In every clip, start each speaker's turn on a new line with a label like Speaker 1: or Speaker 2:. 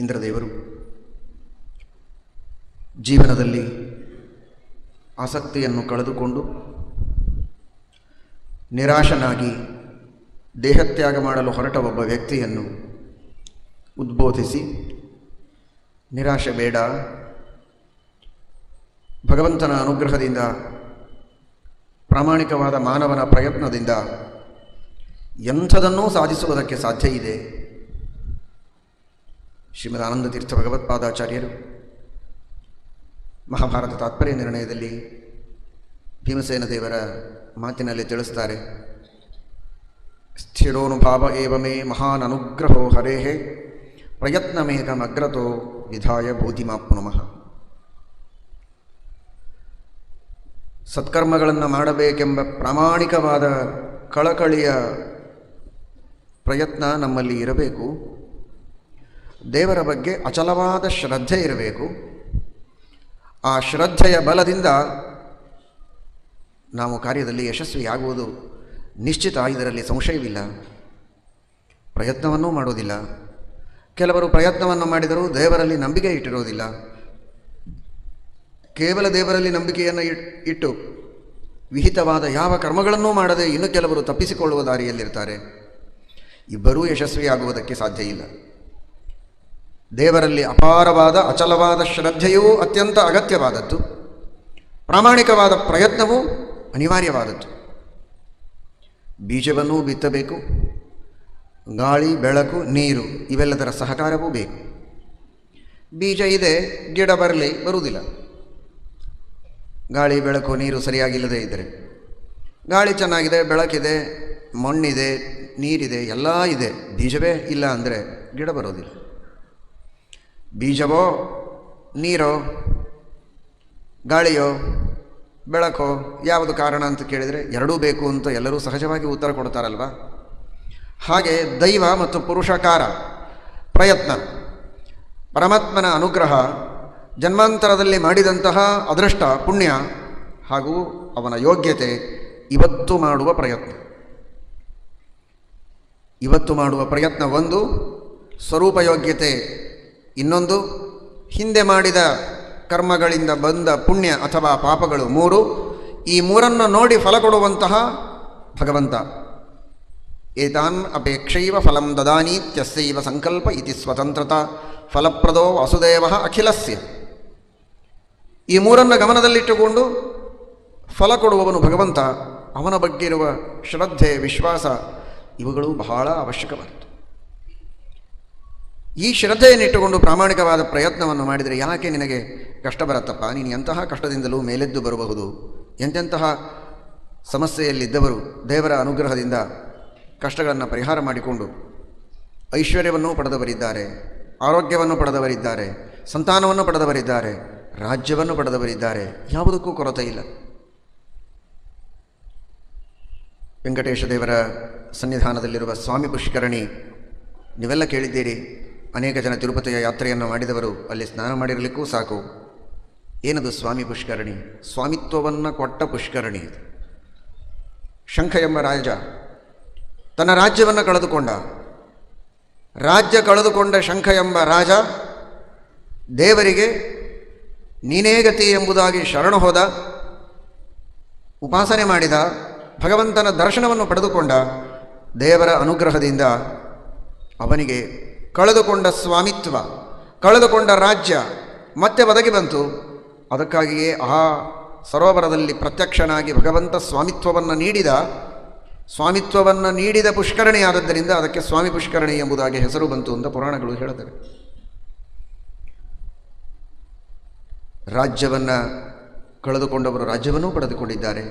Speaker 1: ಇಂದ್ರದೇವರು ಜೀವನದಲ್ಲಿ ಆಸಕ್ತಿಯನ್ನು ಕಳೆದುಕೊಂಡು ನಿರಾಶನಾಗಿ ದೇಹತ್ಯಾಗ ಮಾಡಲು ಹೊರಟ ಒಬ್ಬ ವ್ಯಕ್ತಿಯನ್ನು ಉದ್ಬೋಧಿಸಿ ನಿರಾಶೆ ಬೇಡ. ಭಗವಂತನ ಅನುಗ್ರಹದಿಂದ, ಪ್ರಾಮಾಣಿಕವಾದ ಮಾನವನ ಪ್ರಯತ್ನದಿಂದ ಎಂಥದನ್ನೂ ಸಾಧಿಸುವುದಕ್ಕೆ ಸಾಧ್ಯ ಇದೆ. ಶ್ರೀಮದ್ ಆನಂದ ತೀರ್ಥ ಭಗವತ್ಪಾದಾಚಾರ್ಯರು ಮಹಾಭಾರತ ತಾತ್ಪರ್ಯ ನಿರ್ಣಯದಲ್ಲಿ ಭೀಮಸೇನ ದೇವರ ಮಾತಿನಲ್ಲಿ ತಿಳಿಸ್ತಾರೆ, ಸ್ಥಿರೋನುಭಾವ ಏವಮೇ ಮಹಾನ್ ಅನುಗ್ರಹೋ ಹರೇಹೇ ಪ್ರಯತ್ನಮೇಕಮಗ್ರತೋ ವಿಧಾಯ ಬೋಧಿಮಾಪ್ನುಮಃ. ಸತ್ಕರ್ಮಗಳನ್ನು ಮಾಡಬೇಕೆಂಬ ಪ್ರಾಮಾಣಿಕವಾದ ಕಳಕಳಿಯ ಪ್ರಯತ್ನ ನಮ್ಮಲ್ಲಿ ಇರಬೇಕು. ದೇವರ ಬಗ್ಗೆ ಅಚಲವಾದ ಶ್ರದ್ಧೆ ಇರಬೇಕು. ಆ ಶ್ರದ್ಧೆಯ ಬಲದಿಂದ ನಾವು ಕಾರ್ಯದಲ್ಲಿ ಯಶಸ್ವಿಯಾಗುವುದು ನಿಶ್ಚಿತ ಇದರಲ್ಲಿ ಸಂಶಯವಿಲ್ಲ. ಪ್ರಯತ್ನವನ್ನೂ ಮಾಡೋದಿಲ್ಲ ಕೆಲವರು ಪ್ರಯತ್ನವನ್ನು ಮಾಡಿದರೂ ದೇವರಲ್ಲಿ ನಂಬಿಕೆ ಇಟ್ಟಿರೋದಿಲ್ಲ ಕೇವಲ ದೇವರಲ್ಲಿ ನಂಬಿಕೆಯನ್ನು ಇಟ್- ಇಟ್ಟು ವಿಹಿತವಾದ ಯಾವ ಕರ್ಮಗಳನ್ನೂ ಮಾಡದೆ ಇನ್ನು ಕೆಲವರು ತಪ್ಪಿಸಿಕೊಳ್ಳುವ ದಾರಿಯಲ್ಲಿರ್ತಾರೆ. ಇಬ್ಬರೂ ಯಶಸ್ವಿಯಾಗುವುದಕ್ಕೆ ಸಾಧ್ಯ ಇಲ್ಲ. ದೇವರಲ್ಲಿ ಅಪಾರವಾದ ಅಚಲವಾದ ಶ್ರದ್ಧೆಯೂ ಅತ್ಯಂತ ಅಗತ್ಯವಾದದ್ದು. ಪ್ರಾಮಾಣಿಕವಾದ ಪ್ರಯತ್ನವೂ ಅನಿವಾರ್ಯವಾದದ್ದು. ಬೀಜವನ್ನು ಬಿತ್ತಬೇಕು. ಗಾಳಿ, ಬೆಳಕು, ನೀರು ಇವೆಲ್ಲದರ ಸಹಕಾರವೂ ಬೇಕು. ಬೀಜ ಇದೆ, ಗಿಡ ಬರಲಿ, ಬರುವುದಿಲ್ಲ. ಗಾಳಿ, ಬೆಳಕು, ನೀರು ಸರಿಯಾಗಿಲ್ಲದೆ ಇದ್ದರೆ. ಗಾಳಿ ಚೆನ್ನಾಗಿದೆ, ಬೆಳಕಿದೆ, ಮಣ್ಣಿದೆ, ನೀರಿದೆ, ಎಲ್ಲ ಇದೆ. ಬೀಜವೇ ಇಲ್ಲ ಅಂದರೆ ಗಿಡ ಬರೋದಿಲ್ಲ ಬೀಜವೋ, ನೀರೋ, ಗಾಳಿಯೋ, ಬೆಳಕೋ, ಯಾವುದು ಕಾರಣ ಅಂತ ಕೇಳಿದರೆ ಎರಡೂ ಬೇಕು ಅಂತ ಎಲ್ಲರೂ ಸಹಜವಾಗಿ ಉತ್ತರ ಕೊಡ್ತಾರಲ್ವ? ಹಾಗೆ ದೈವ ಮತ್ತು ಪುರುಷಕಾರ, ಪ್ರಯತ್ನ. ಪರಮಾತ್ಮನ ಅನುಗ್ರಹ, ಜನ್ಮಾಂತರದಲ್ಲಿ ಮಾಡಿದಂತಹ ಅದೃಷ್ಟ, ಪುಣ್ಯ ಹಾಗೂ ಅವನ ಯೋಗ್ಯತೆ ಇವತ್ತು ಮಾಡುವ ಪ್ರಯತ್ನ. ಇವತ್ತು ಮಾಡುವ ಪ್ರಯತ್ನ ಒಂದು ಸ್ವರೂಪ ಯೋಗ್ಯತೆ ಇನ್ನೊಂದು, ಹಿಂದೆ ಮಾಡಿದ ಕರ್ಮಗಳಿಂದ ಬಂದ ಪುಣ್ಯ ಅಥವಾ ಪಾಪಗಳು ಮೂರು. ಈ ಮೂರನ್ನು ನೋಡಿ ಫಲ ಕೊಡುವಂತಹ ಭಗವಂತ. ಏತಾನ್ ಅಪೇಕ್ಷೈವ ಫಲಂ ದದಾನೀತ್ಯಸ್ಯೈವ ಸಂಕಲ್ಪ ಇತಿ ಸ್ವತಂತ್ರತ ಫಲಪ್ರದೋ ವಾಸುದೇವ ಅಖಿಲಸ್ಯ. ಈ ಮೂರನ್ನು ಗಮನದಲ್ಲಿಟ್ಟುಕೊಂಡು ಫಲ ಕೊಡುವವನು ಭಗವಂತ. ಅವನ ಬಗ್ಗೆ ಇರುವ ಶ್ರದ್ಧೆ, ವಿಶ್ವಾಸ, ಇವುಗಳು ಬಹಳ ಅವಶ್ಯಕವಾದದ್ದು. ಈ ಶ್ರದ್ಧೆಯನ್ನಿಟ್ಟುಕೊಂಡು ಪ್ರಾಮಾಣಿಕವಾದ ಪ್ರಯತ್ನವನ್ನು ಮಾಡಿದರೆ ಯಾಕೆ ನಿನಗೆ ಕಷ್ಟ ಬರತ್ತಪ್ಪ? ನೀನು ಎಂತಹ ಕಷ್ಟದಿಂದಲೂ ಮೇಲೆದ್ದು ಬರಬಹುದು. ಎಂತೆಂತಹ ಸಮಸ್ಯೆಯಲ್ಲಿದ್ದವರು ದೇವರ ಅನುಗ್ರಹದಿಂದ ಕಷ್ಟಗಳನ್ನು ಪರಿಹಾರ ಮಾಡಿಕೊಂಡು ಐಶ್ವರ್ಯವನ್ನು ಪಡೆದವರಿದ್ದಾರೆ, ಆರೋಗ್ಯವನ್ನು ಪಡೆದವರಿದ್ದಾರೆ, ಸಂತಾನವನ್ನು ಪಡೆದವರಿದ್ದಾರೆ, ರಾಜ್ಯವನ್ನು ಪಡೆದವರಿದ್ದಾರೆ. ಯಾವುದಕ್ಕೂ ಕೊರತೆ ಇಲ್ಲ. ವೆಂಕಟೇಶ ದೇವರ ಸನ್ನಿಧಾನದಲ್ಲಿರುವ ಸ್ವಾಮಿ ಪುಷ್ಕರಣಿ, ನೀವೆಲ್ಲ ಕೇಳಿದ್ದೀರಿ. ಅನೇಕ ಜನ ತಿರುಪತಿಯ ಯಾತ್ರೆಯನ್ನು ಮಾಡಿದವರು ಅಲ್ಲಿ ಸ್ನಾನ ಮಾಡಿರಲಿಕ್ಕೂ ಸಾಕು. ಏನದು ಸ್ವಾಮಿ ಪುಷ್ಕರಣಿ? ಸ್ವಾಮಿತ್ವವನ್ನು ಕೊಟ್ಟ ಪುಷ್ಕರಣಿ ಇದು. ಶಂಖ ಎಂಬ ರಾಜ, ತನ್ನ ರಾಜ್ಯವನ್ನು ಕಳೆದುಕೊಂಡ. ರಾಜ್ಯ ಕಳೆದುಕೊಂಡ ಶಂಖ ಎಂಬ ರಾಜ, ದೇವರಿಗೆ ನೀನೇ ಗತಿ ಎಂಬುದಾಗಿ ಶರಣ ಹೋದ. ಉಪಾಸನೆ ಮಾಡಿದ, ಭಗವಂತನ ದರ್ಶನವನ್ನು ಪಡೆದುಕೊಂಡ. ದೇವರ ಅನುಗ್ರಹದಿಂದ ಅವನಿಗೆ ಕಳೆದುಕೊಂಡ ಸ್ವಾಮಿತ್ವ, ಕಳೆದುಕೊಂಡ ರಾಜ್ಯ ಮತ್ತೆ ಒದಗಿ ಬಂತು. ಅದಕ್ಕಾಗಿಯೇ ಆ ಸರೋವರದಲ್ಲಿ ಪ್ರತ್ಯಕ್ಷನಾಗಿ ಭಗವಂತ ಸ್ವಾಮಿತ್ವವನ್ನು ನೀಡಿದ ಸ್ವಾಮಿತ್ವವನ್ನು ನೀಡಿದ ಪುಷ್ಕರಣಿಯಾದದ್ದರಿಂದ ಅದಕ್ಕೆ ಸ್ವಾಮಿ ಪುಷ್ಕರಣಿ ಎಂಬುದಾಗಿ ಹೆಸರು ಬಂತು ಅಂತ ಪುರಾಣಗಳು ಹೇಳುತ್ತವೆ. ರಾಜ್ಯವನ್ನು ಕಳೆದುಕೊಂಡವರು ರಾಜ್ಯವನ್ನೂ ಪಡೆದುಕೊಂಡಿದ್ದಾರೆ.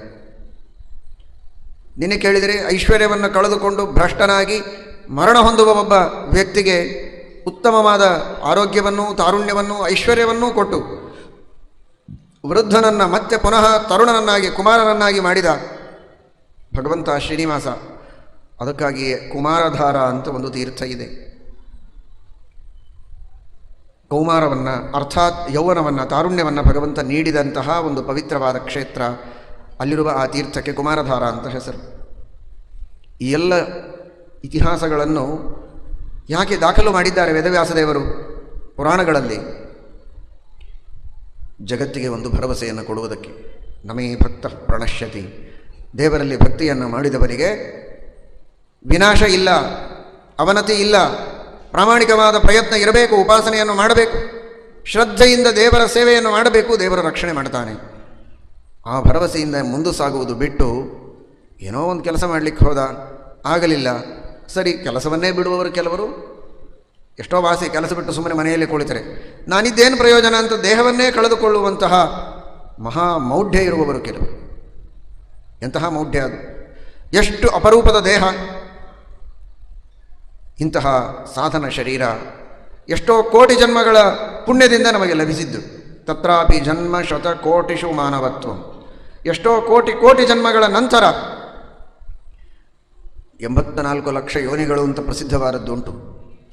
Speaker 1: ನಿನ್ನೆ ಕೇಳಿದರೆ ಐಶ್ವರ್ಯವನ್ನು ಕಳೆದುಕೊಂಡು ಭ್ರಷ್ಟನಾಗಿ ಮರಣ ಹೊಂದುವ ಒಬ್ಬ ವ್ಯಕ್ತಿಗೆ ಉತ್ತಮವಾದ ಆರೋಗ್ಯವನ್ನು ತಾರುಣ್ಯವನ್ನು ಐಶ್ವರ್ಯವನ್ನೂ ಕೊಟ್ಟು ವೃದ್ಧನನ್ನು ಮತ್ತೆ ಪುನಃ ತರುಣನನ್ನಾಗಿ, ಕುಮಾರನನ್ನಾಗಿ ಮಾಡಿದ ಭಗವಂತ ಶ್ರೀನಿವಾಸ, ಅದಕ್ಕಾಗಿಯೇ ಕುಮಾರಧಾರ ಅಂತ ಒಂದು ತೀರ್ಥ ಇದೆ. ಕೌಮಾರವನ್ನು, ಅರ್ಥಾತ್ ಯೌವನವನ್ನು, ತಾರುಣ್ಯವನ್ನು ಭಗವಂತ ನೀಡಿದಂತಹ ಒಂದು ಪವಿತ್ರವಾದ ಕ್ಷೇತ್ರ ಅಲ್ಲಿರುವ ಆ ತೀರ್ಥಕ್ಕೆ ಕುಮಾರಧಾರ ಅಂತ ಹೆಸರು. ಈ ಎಲ್ಲ ಇತಿಹಾಸಗಳನ್ನು ಯಾಕೆ ದಾಖಲು ಮಾಡಿದ್ದಾರೆ ವೇದವ್ಯಾಸದೇವರು ಪುರಾಣಗಳಲ್ಲಿ? ಜಗತ್ತಿಗೆ ಒಂದು ಭರವಸೆಯನ್ನು ಕೊಡುವುದಕ್ಕೆ ನಮೇ ಭಕ್ತ ಪ್ರಣಶ್ಯತಿ. ದೇವರಲ್ಲಿ ಭಕ್ತಿಯನ್ನು ಮಾಡಿದವರಿಗೆ ವಿನಾಶ ಇಲ್ಲ, ಅವನತಿ ಇಲ್ಲ, ಪ್ರಾಮಾಣಿಕವಾದ ಪ್ರಯತ್ನ ಇರಬೇಕು, ಉಪಾಸನೆಯನ್ನು ಮಾಡಬೇಕು, ಶ್ರದ್ಧೆಯಿಂದ ದೇವರ ಸೇವೆಯನ್ನು ಮಾಡಬೇಕು, ದೇವರ ರಕ್ಷಣೆ ಮಾಡ್ತಾನೆ. ಆ ಭರವಸೆಯಿಂದ ಮುಂದೆ ಸಾಗುವುದು ಬಿಟ್ಟು ಏನೋ ಒಂದು ಕೆಲಸ ಮಾಡಲಿಕ್ಕೆ ಹೋದ, ಆಗಲಿಲ್ಲ. ಸರಿ, ಕೆಲಸವನ್ನೇ ಬಿಡುವವರು ಕೆಲವರು. ಎಷ್ಟೋ ವಾಸಿ ಕೆಲಸ ಬಿಟ್ಟು ಸುಮ್ಮನೆ ಮನೆಯಲ್ಲಿ ಕುಳಿತರೆ. ನಾನಿದ್ದೇನು ಪ್ರಯೋಜನ ಅಂತ ದೇಹವನ್ನೇ ಕಳೆದುಕೊಳ್ಳುವಂತಹ ಮಹಾ ಮೌಢ್ಯ ಇರುವವರು ಕೆಲವರು. ಎಂತಹ ಮೌಢ್ಯ ಅದು? ಎಷ್ಟು ಅಪರೂಪದ ದೇಹ? ಇಂತಹ ಸಾಧನ ಶರೀರ ಎಷ್ಟೋ ಕೋಟಿ ಜನ್ಮಗಳ ಪುಣ್ಯದಿಂದ ನಮಗೆ ಲಭಿಸಿದ್ದು. ತತ್ರಾಪಿ ಜನ್ಮ ಶತ ಕೋಟಿಷು ಮಾನವತ್ವ. ಎಷ್ಟೋ ಕೋಟಿ ಕೋಟಿ ಜನ್ಮಗಳ ನಂತರ ಎಂಬತ್ತ ನಾಲ್ಕು ಲಕ್ಷ ಯೋನಿಗಳು ಅಂತ ಪ್ರಸಿದ್ಧವಾದದ್ದುಂಟು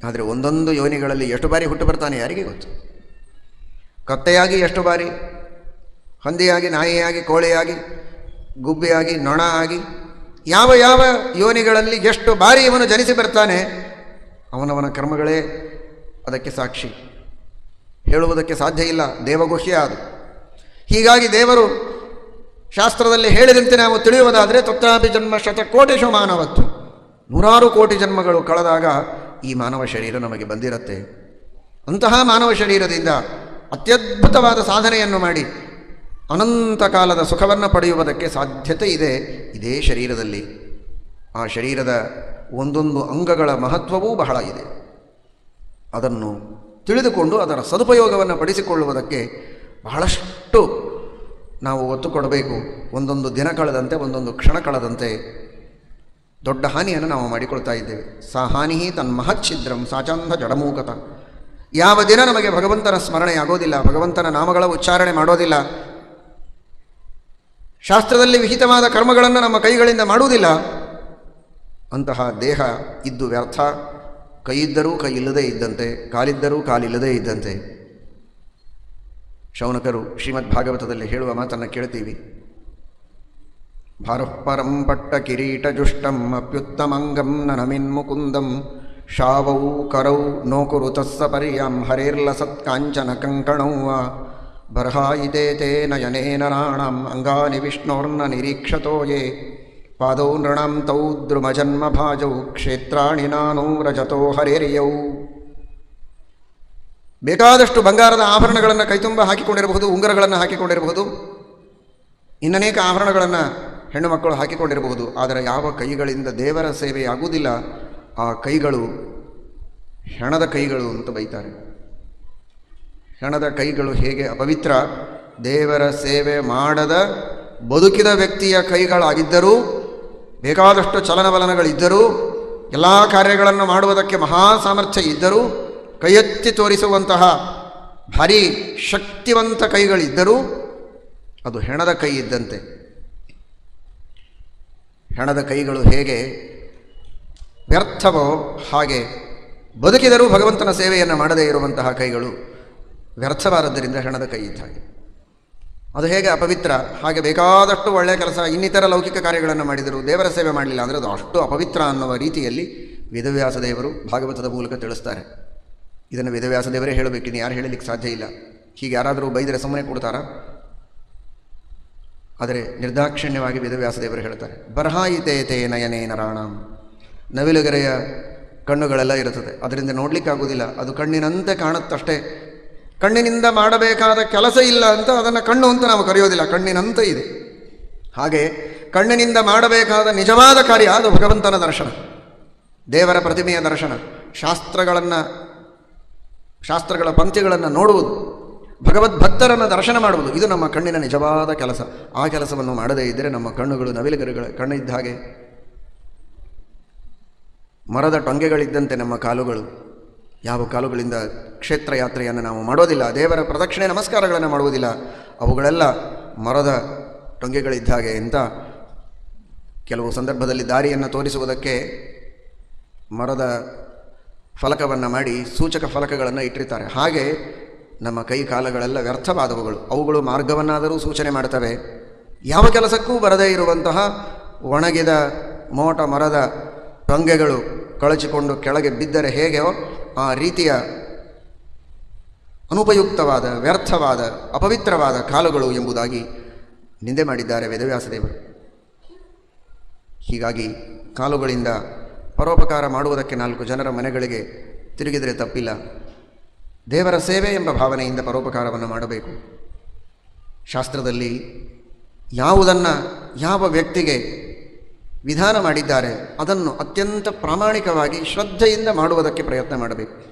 Speaker 1: ಆದರೆ ಒಂದೊಂದು ಯೋನಿಗಳಲ್ಲಿ ಎಷ್ಟು ಬಾರಿ ಹುಟ್ಟು ಬರ್ತಾನೆ ಯಾರಿಗೆ ಗೊತ್ತು? ಕತ್ತೆಯಾಗಿ ಎಷ್ಟು ಬಾರಿ, ಹಂದಿಯಾಗಿ, ನಾಯಿಯಾಗಿ, ಕೋಳಿಯಾಗಿ, ಗುಬ್ಬಿಯಾಗಿ ನೊಣ ಆಗಿ ಯಾವ ಯಾವ ಯೋನಿಗಳಲ್ಲಿ ಎಷ್ಟು ಬಾರಿ ಇವನು ಜನಿಸಿ ಬರ್ತಾನೆ, ಅವನವನ ಕರ್ಮಗಳೇ ಅದಕ್ಕೆ ಸಾಕ್ಷಿ. ಹೇಳುವುದಕ್ಕೆ ಸಾಧ್ಯ ಇಲ್ಲ ದೇವಗುಹ್ಯ ಅದು. ಹೀಗಾಗಿ ದೇವರು ಶಾಸ್ತ್ರದಲ್ಲಿ ಹೇಳಿದಂತೆ ನಾವು ತಿಳಿಯುವುದಾದರೆ ತತ್ತಾಭಿ ಜನ್ಮ ಶತಕೋಟಿಶು ಮಾನವತ್ತು ನೂರಾರು ಕೋಟಿ ಜನ್ಮಗಳು ಕಳೆದಾಗ ಈ ಮಾನವ ಶರೀರ ನಮಗೆ ಬಂದಿರುತ್ತೆ. ಅಂತಹ ಮಾನವ ಶರೀರದಿಂದ ಅತ್ಯದ್ಭುತವಾದ ಸಾಧನೆಯನ್ನು ಮಾಡಿ ಅನಂತ ಕಾಲದ ಸುಖವನ್ನು ಪಡೆಯುವುದಕ್ಕೆ ಸಾಧ್ಯತೆ ಇದೆ ಇದೇ ಶರೀರದಲ್ಲಿ. ಆ ಶರೀರದ ಒಂದೊಂದು ಅಂಗಗಳ ಮಹತ್ವವೂ ಬಹಳ ಇದೆ. ಅದನ್ನು ತಿಳಿದುಕೊಂಡು ಅದರ ಸದುಪಯೋಗವನ್ನು ಪಡಿಸಿಕೊಳ್ಳುವುದಕ್ಕೆ ಬಹಳಷ್ಟು ನಾವು ಒತ್ತು ಕೊಡಬೇಕು. ಒಂದೊಂದು ದಿನ ಕಳೆದಂತೆ, ಒಂದೊಂದು ಕ್ಷಣ ಕಳೆದಂತೆ ದೊಡ್ಡ ಹಾನಿಯನ್ನು ನಾವು ಮಾಡಿಕೊಳ್ತಾ ಇದ್ದೇವೆ. ಸಾ ಹಾನಿ ತನ್ಮಹಚ್ಛಿದ್ರಂ ಸಾಚಂದ ಜಡಮೂಕತ. ಯಾವ ದಿನ ನಮಗೆ ಭಗವಂತನ ಸ್ಮರಣೆ ಆಗೋದಿಲ್ಲ ಭಗವಂತನ ನಾಮಗಳ ಉಚ್ಚಾರಣೆ ಮಾಡೋದಿಲ್ಲ, ಶಾಸ್ತ್ರದಲ್ಲಿ ವಿಹಿತವಾದ ಕರ್ಮಗಳನ್ನು ನಮ್ಮ ಕೈಗಳಿಂದ ಮಾಡುವುದಿಲ್ಲ, ಅಂತಹ ದೇಹ ಇದ್ದು ವ್ಯರ್ಥ. ಕೈಯಿದ್ದರೂ ಕೈ ಇಲ್ಲದೇ ಇದ್ದಂತೆ, ಕಾಲಿದ್ದರೂ ಕಾಲಿಲ್ಲದೇ ಇದ್ದಂತೆ. ಶೌನಕರು ಶ್ರೀಮದ್ ಭಾಗವತದಲ್ಲಿ ಹೇಳುವ ಮಾತನ್ನು ಕೇಳ್ತೀವಿ. ಭಾರಃಪರಂ ಪಟ್ಟ ಕಿರೀಟ ಅಪ್ಯುತ್ತಮಂಗಂ ನನಮಿನ್ಮುಕುಂದಂ ಶಾವೌ ಕರೌ ನೋಕುರು ತಸ್ಸ ಪರ್ಯಾಂ ಹರೇರ್ಲಸತ್ಕಾಂಚನ ಕಂಕಣೌ ವಾ ಬರ್ಹಾಯಿತೆ ತೇ ನಯನೇನ ರಾಣಂ ಅಂಗಾನಿ ವಿಷ್ಣೋರ್ನ ನಿರೀಕ್ಷತೋ ಯೇ ಪಾದೌ ನೃಣಂ ತೌ ದ್ರುಮಜನ್ಮ ಭಾಜೌ ಕ್ಷೇತ್ರಾಣಿ ನಾನೋ ರಜತೋ ಹರೇರಿಯೌ ಬೇಕಾದಷ್ಟು ಬಂಗಾರದ ಆಭರಣಗಳನ್ನು ಕೈತುಂಬ ಹಾಕಿಕೊಂಡಿರಬಹುದು, ಉಂಗುರಗಳನ್ನು ಹಾಕಿಕೊಂಡಿರಬಹುದು. ಇನ್ನನೇಕ ಆಭರಣಗಳನ್ನು ಹೆಣ್ಣು ಮಕ್ಕಳು ಹಾಕಿಕೊಂಡಿರಬಹುದು. ಆದರೆ ಯಾವ ಕೈಗಳಿಂದ ದೇವರ ಸೇವೆ ಆಗುವುದಿಲ್ಲ, ಆ ಕೈಗಳು ಹೆಣದ ಕೈಗಳು ಅಂತ ಬೈತಾರೆ. ಹೆಣದ ಕೈಗಳು ಹೇಗೆ ಅಪವಿತ್ರ, ದೇವರ ಸೇವೆ ಮಾಡದ ಬದುಕಿದ ವ್ಯಕ್ತಿಯ ಕೈಗಳಾಗಿದ್ದರೂ, ಬೇಕಾದಷ್ಟು ಚಲನವಲನಗಳಿದ್ದರೂ, ಎಲ್ಲ ಕಾರ್ಯಗಳನ್ನು ಮಾಡುವುದಕ್ಕೆ ಮಹಾ ಸಾಮರ್ಥ್ಯ ಇದ್ದರೂ ಕೈಯೆತ್ತಿ ತೋರಿಸುವಂತಹ ಭಾರಿ ಶಕ್ತಿವಂತ ಕೈಗಳಿದ್ದರೂ ಅದು ಹೆಣದ ಕೈ ಇದ್ದಂತೆ. ಹೆಣದ ಕೈಗಳು ಹೇಗೆ ವ್ಯರ್ಥವೋ ಹಾಗೆ ಬದುಕಿದರೂ ಭಗವಂತನ ಸೇವೆಯನ್ನು ಮಾಡದೇ ಇರುವಂತಹ ಕೈಗಳು ವ್ಯರ್ಥವಾದದ್ದರಿಂದ ಹೆಣದ ಕೈ ಇದ್ದ ಹಾಗೆ. ಅದು ಹೇಗೆ ಅಪವಿತ್ರ, ಹಾಗೆ ಬೇಕಾದಷ್ಟು ಒಳ್ಳೆಯ ಕೆಲಸ, ಇನ್ನಿತರ ಲೌಕಿಕ ಕಾರ್ಯಗಳನ್ನು ಮಾಡಿದರು ದೇವರ ಸೇವೆ ಮಾಡಲಿಲ್ಲ ಅಂದರೆ ಅದು ಅಷ್ಟು ಅಪವಿತ್ರ ಅನ್ನುವ ರೀತಿಯಲ್ಲಿ ವೇದವ್ಯಾಸ ದೇವರು ಭಾಗವತದ ಮೂಲಕ ತಿಳಿಸ್ತಾರೆ. ಇದನ್ನು ವೇದವ್ಯಾಸ ದೇವರೇ ಹೇಳಬೇಕಿನ್ನು ಯಾರು ಹೇಳಲಿಕ್ಕೆ ಸಾಧ್ಯ ಇಲ್ಲ. ಹೀಗೆ ಯಾರಾದರೂ ಬೈದರೆ ಸುಮ್ಮನೆ ಕೊಡ್ತಾರಾ? ಆದರೆ ನಿರ್ದಾಕ್ಷಿಣ್ಯವಾಗಿ ವೇದವ್ಯಾಸ ದೇವರು ಹೇಳ್ತಾರೆ, ಬರಹಾಯಿತೆ ತೇ ನಯನೇ ನರಾಣಂ ನವಿಲುಗೆರೆಯ ಕಣ್ಣುಗಳೆಲ್ಲ ಇರುತ್ತದೆ, ಅದರಿಂದ ನೋಡಲಿಕ್ಕಾಗೋದಿಲ್ಲ ಅದು ಕಣ್ಣಿನಂತೆ ಕಾಣುತ್ತಷ್ಟೇ. ಕಣ್ಣಿನಿಂದ ಮಾಡಬೇಕಾದ ಕೆಲಸ ಇಲ್ಲ ಅಂತ ಅದನ್ನು ಕಣ್ಣು ಅಂತ ನಾವು ಕರೆಯೋದಿಲ್ಲ, ಕಣ್ಣಿನಂತೆ ಇದೆ. ಹಾಗೆ ಕಣ್ಣಿನಿಂದ ಮಾಡಬೇಕಾದ ನಿಜವಾದ ಕಾರ್ಯ ಅದು ಭಗವಂತನ ದರ್ಶನ, ದೇವರ ಪ್ರತಿಮೆಯ ದರ್ಶನ, ಶಾಸ್ತ್ರಗಳನ್ನು ಶಾಸ್ತ್ರಗಳ ಪಂಕ್ತಿಗಳನ್ನು ನೋಡುವುದು ಭಗವದ್ಭಕ್ತರನ್ನು ದರ್ಶನ ಮಾಡುವುದು, ಇದು ನಮ್ಮ ಕಣ್ಣಿನ ನಿಜವಾದ ಕೆಲಸ. ಆ ಕೆಲಸವನ್ನು ಮಾಡದೇ ಇದ್ದರೆ ನಮ್ಮ ಕಣ್ಣುಗಳು ನವಿಲುಗರುಗಳ ಕಣ್ಣಿದ್ದ ಹಾಗೆ. ಮರದ ಟೊಂಗೆಗಳಿದ್ದಂತೆ ನಮ್ಮ ಕಾಲುಗಳು, ಯಾವ ಕಾಲುಗಳಿಂದ ಕ್ಷೇತ್ರ ಯಾತ್ರೆಯನ್ನು ನಾವು ಮಾಡೋದಿಲ್ಲ, ದೇವರ ಪ್ರದಕ್ಷಿಣೆ ನಮಸ್ಕಾರಗಳನ್ನು ಮಾಡುವುದಿಲ್ಲ, ಅವುಗಳೆಲ್ಲ ಮರದ ಟೊಂಗೆಗಳಿದ್ದ ಹಾಗೆ ಅಂತ ಕೆಲವು ಸಂದರ್ಭದಲ್ಲಿ ದಾರಿಯನ್ನು ತೋರಿಸುವುದಕ್ಕೆ ಮರದ ಫಲಕವನ್ನು ಮಾಡಿ ಸೂಚಕ ಫಲಕಗಳನ್ನು ಇಟ್ಟಿರ್ತಾರೆ. ಹಾಗೆ ನಮ್ಮ ಕೈ ಕಾಲಗಳೆಲ್ಲ ವ್ಯರ್ಥವಾದವುಗಳು. ಅವುಗಳು ಮಾರ್ಗವನ್ನಾದರೂ ಸೂಚನೆ ಮಾಡ್ತವೆ. ಯಾವ ಕೆಲಸಕ್ಕೂ ಬರದೇ ಇರುವಂತಹ ಒಣಗಿದ ಮೋಟ ಮರದ ಟೊಂಗೆಗಳು ಕಳಚಿಕೊಂಡು ಕೆಳಗೆ ಬಿದ್ದರೆ ಹೇಗೆಯೋ ಆ ರೀತಿಯ ಅನುಪಯುಕ್ತವಾದ, ವ್ಯರ್ಥವಾದ, ಅಪವಿತ್ರವಾದ ಕಾಲುಗಳು ಎಂಬುದಾಗಿ ನಿಂದೆ ಮಾಡಿದ್ದಾರೆ ವೇದವ್ಯಾಸದೇವರು. ಹೀಗಾಗಿ ಕಾಲುಗಳಿಂದ ಪರೋಪಕಾರ ಮಾಡುವುದಕ್ಕೆ ನಾಲ್ಕು ಜನರ ಮನೆಗಳಿಗೆ ತಿರುಗಿದರೆ ತಪ್ಪಿಲ್ಲ. ದೇವರ ಸೇವೆ ಎಂಬ ಭಾವನೆಯಿಂದ ಪರೋಪಕಾರವನ್ನು ಮಾಡಬೇಕು. ಶಾಸ್ತ್ರದಲ್ಲಿ ಯಾವುದನ್ನು ಯಾವ ವ್ಯಕ್ತಿಗೆ ವಿಧಾನ ಮಾಡಿದ್ದಾರೆ, ಅದನ್ನು ಅತ್ಯಂತ ಪ್ರಾಮಾಣಿಕವಾಗಿ ಶ್ರದ್ಧೆಯಿಂದ ಮಾಡುವುದಕ್ಕೆ ಪ್ರಯತ್ನ ಮಾಡಬೇಕು.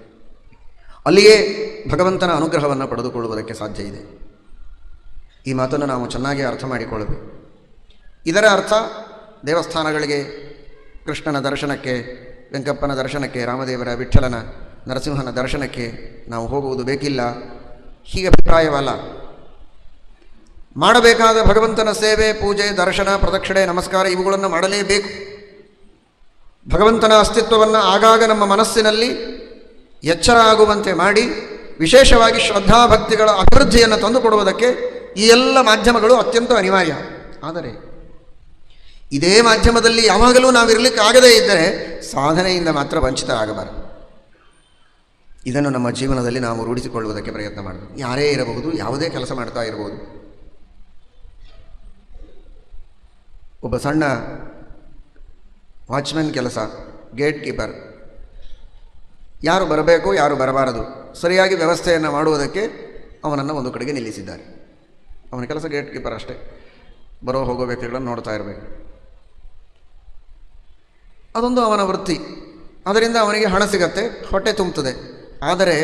Speaker 1: ಅಲ್ಲಿಯೇ ಭಗವಂತನ ಅನುಗ್ರಹವನ್ನು ಪಡೆದುಕೊಳ್ಳುವುದಕ್ಕೆ ಸಾಧ್ಯ ಇದೆ. ಈ ಮಾತನ್ನು ನಾವು ಚೆನ್ನಾಗಿ ಅರ್ಥ ಮಾಡಿಕೊಳ್ಳಬೇಕು. ಇದರ ಅರ್ಥ ದೇವಸ್ಥಾನಗಳಿಗೆ ಕೃಷ್ಣನ ದರ್ಶನಕ್ಕೆ, ವೆಂಕಪ್ಪನ ದರ್ಶನಕ್ಕೆ, ರಾಮದೇವರ ವಿಠ್ಠಲನ ನರಸಿಂಹನ ದರ್ಶನಕ್ಕೆ ನಾವು ಹೋಗುವುದು ಬೇಕಿಲ್ಲ. ಹೀಗೆ ಅಭಿಪ್ರಾಯವಲ್ಲ. ಮಾಡಬೇಕಾದ ಭಗವಂತನ ಸೇವೆ, ಪೂಜೆ, ದರ್ಶನ, ಪ್ರದಕ್ಷಿಣೆ, ನಮಸ್ಕಾರ ಇವುಗಳನ್ನು ಮಾಡಲೇಬೇಕು. ಭಗವಂತನ ಅಸ್ತಿತ್ವವನ್ನು ಆಗಾಗ ನಮ್ಮ ಮನಸ್ಸಿನಲ್ಲಿ ಎಚ್ಚರ ಆಗುವಂತೆ ಮಾಡಿ, ವಿಶೇಷವಾಗಿ ಶ್ರದ್ಧಾಭಕ್ತಿಗಳ ಅಭಿವೃದ್ಧಿಯನ್ನು ತಂದುಕೊಡುವುದಕ್ಕೆ ಈ ಎಲ್ಲ ಮಾಧ್ಯಮಗಳು ಅತ್ಯಂತ ಅನಿವಾರ್ಯ. ಆದರೆ ಇದೇ ಮಾಧ್ಯಮದಲ್ಲಿ ಯಾವಾಗಲೂ ನಾವಿರಲಿಕ್ಕೆ ಆಗದೇ ಇದ್ದರೆ ಸಾಧನೆಯಿಂದ ಮಾತ್ರ ವಂಚಿತ ಆಗಬಾರದು ಇದನ್ನು ನಮ್ಮ ಜೀವನದಲ್ಲಿ ನಾವು ರೂಢಿಸಿಕೊಳ್ಳುವುದಕ್ಕೆ ಪ್ರಯತ್ನ ಮಾಡಬೇಕು. ಯಾರೇ ಇರಬಹುದು, ಯಾವುದೇ ಕೆಲಸ ಮಾಡ್ತಾ ಇರಬಹುದು. ಒಬ್ಬ ಸಣ್ಣ ವಾಚ್ಮ್ಯಾನ್ ಕೆಲಸ, ಗೇಟ್ ಕೀಪರ್. ಯಾರು ಬರಬೇಕು, ಯಾರು ಬರಬಾರದು, ಸರಿಯಾಗಿ ವ್ಯವಸ್ಥೆಯನ್ನು ಮಾಡುವುದಕ್ಕೆ ಅವನನ್ನು ಒಂದು ಕಡೆಗೆ ನಿಲ್ಲಿಸಿದ್ದಾರೆ. ಅವನ ಕೆಲಸ ಗೇಟ್ ಕೀಪರ್ ಅಷ್ಟೇ. ಬರೋ ಹೋಗೋ ವ್ಯಕ್ತಿಗಳನ್ನು ನೋಡ್ತಾ ಇರಬೇಕು. ಅದೊಂದು ಅವನ ವೃತ್ತಿ. ಅದರಿಂದ ಅವನಿಗೆ ಹಣ ಸಿಗತ್ತೆ, ಹೊಟ್ಟೆ ತುಂಬುತ್ತದೆ. ಆದರೆ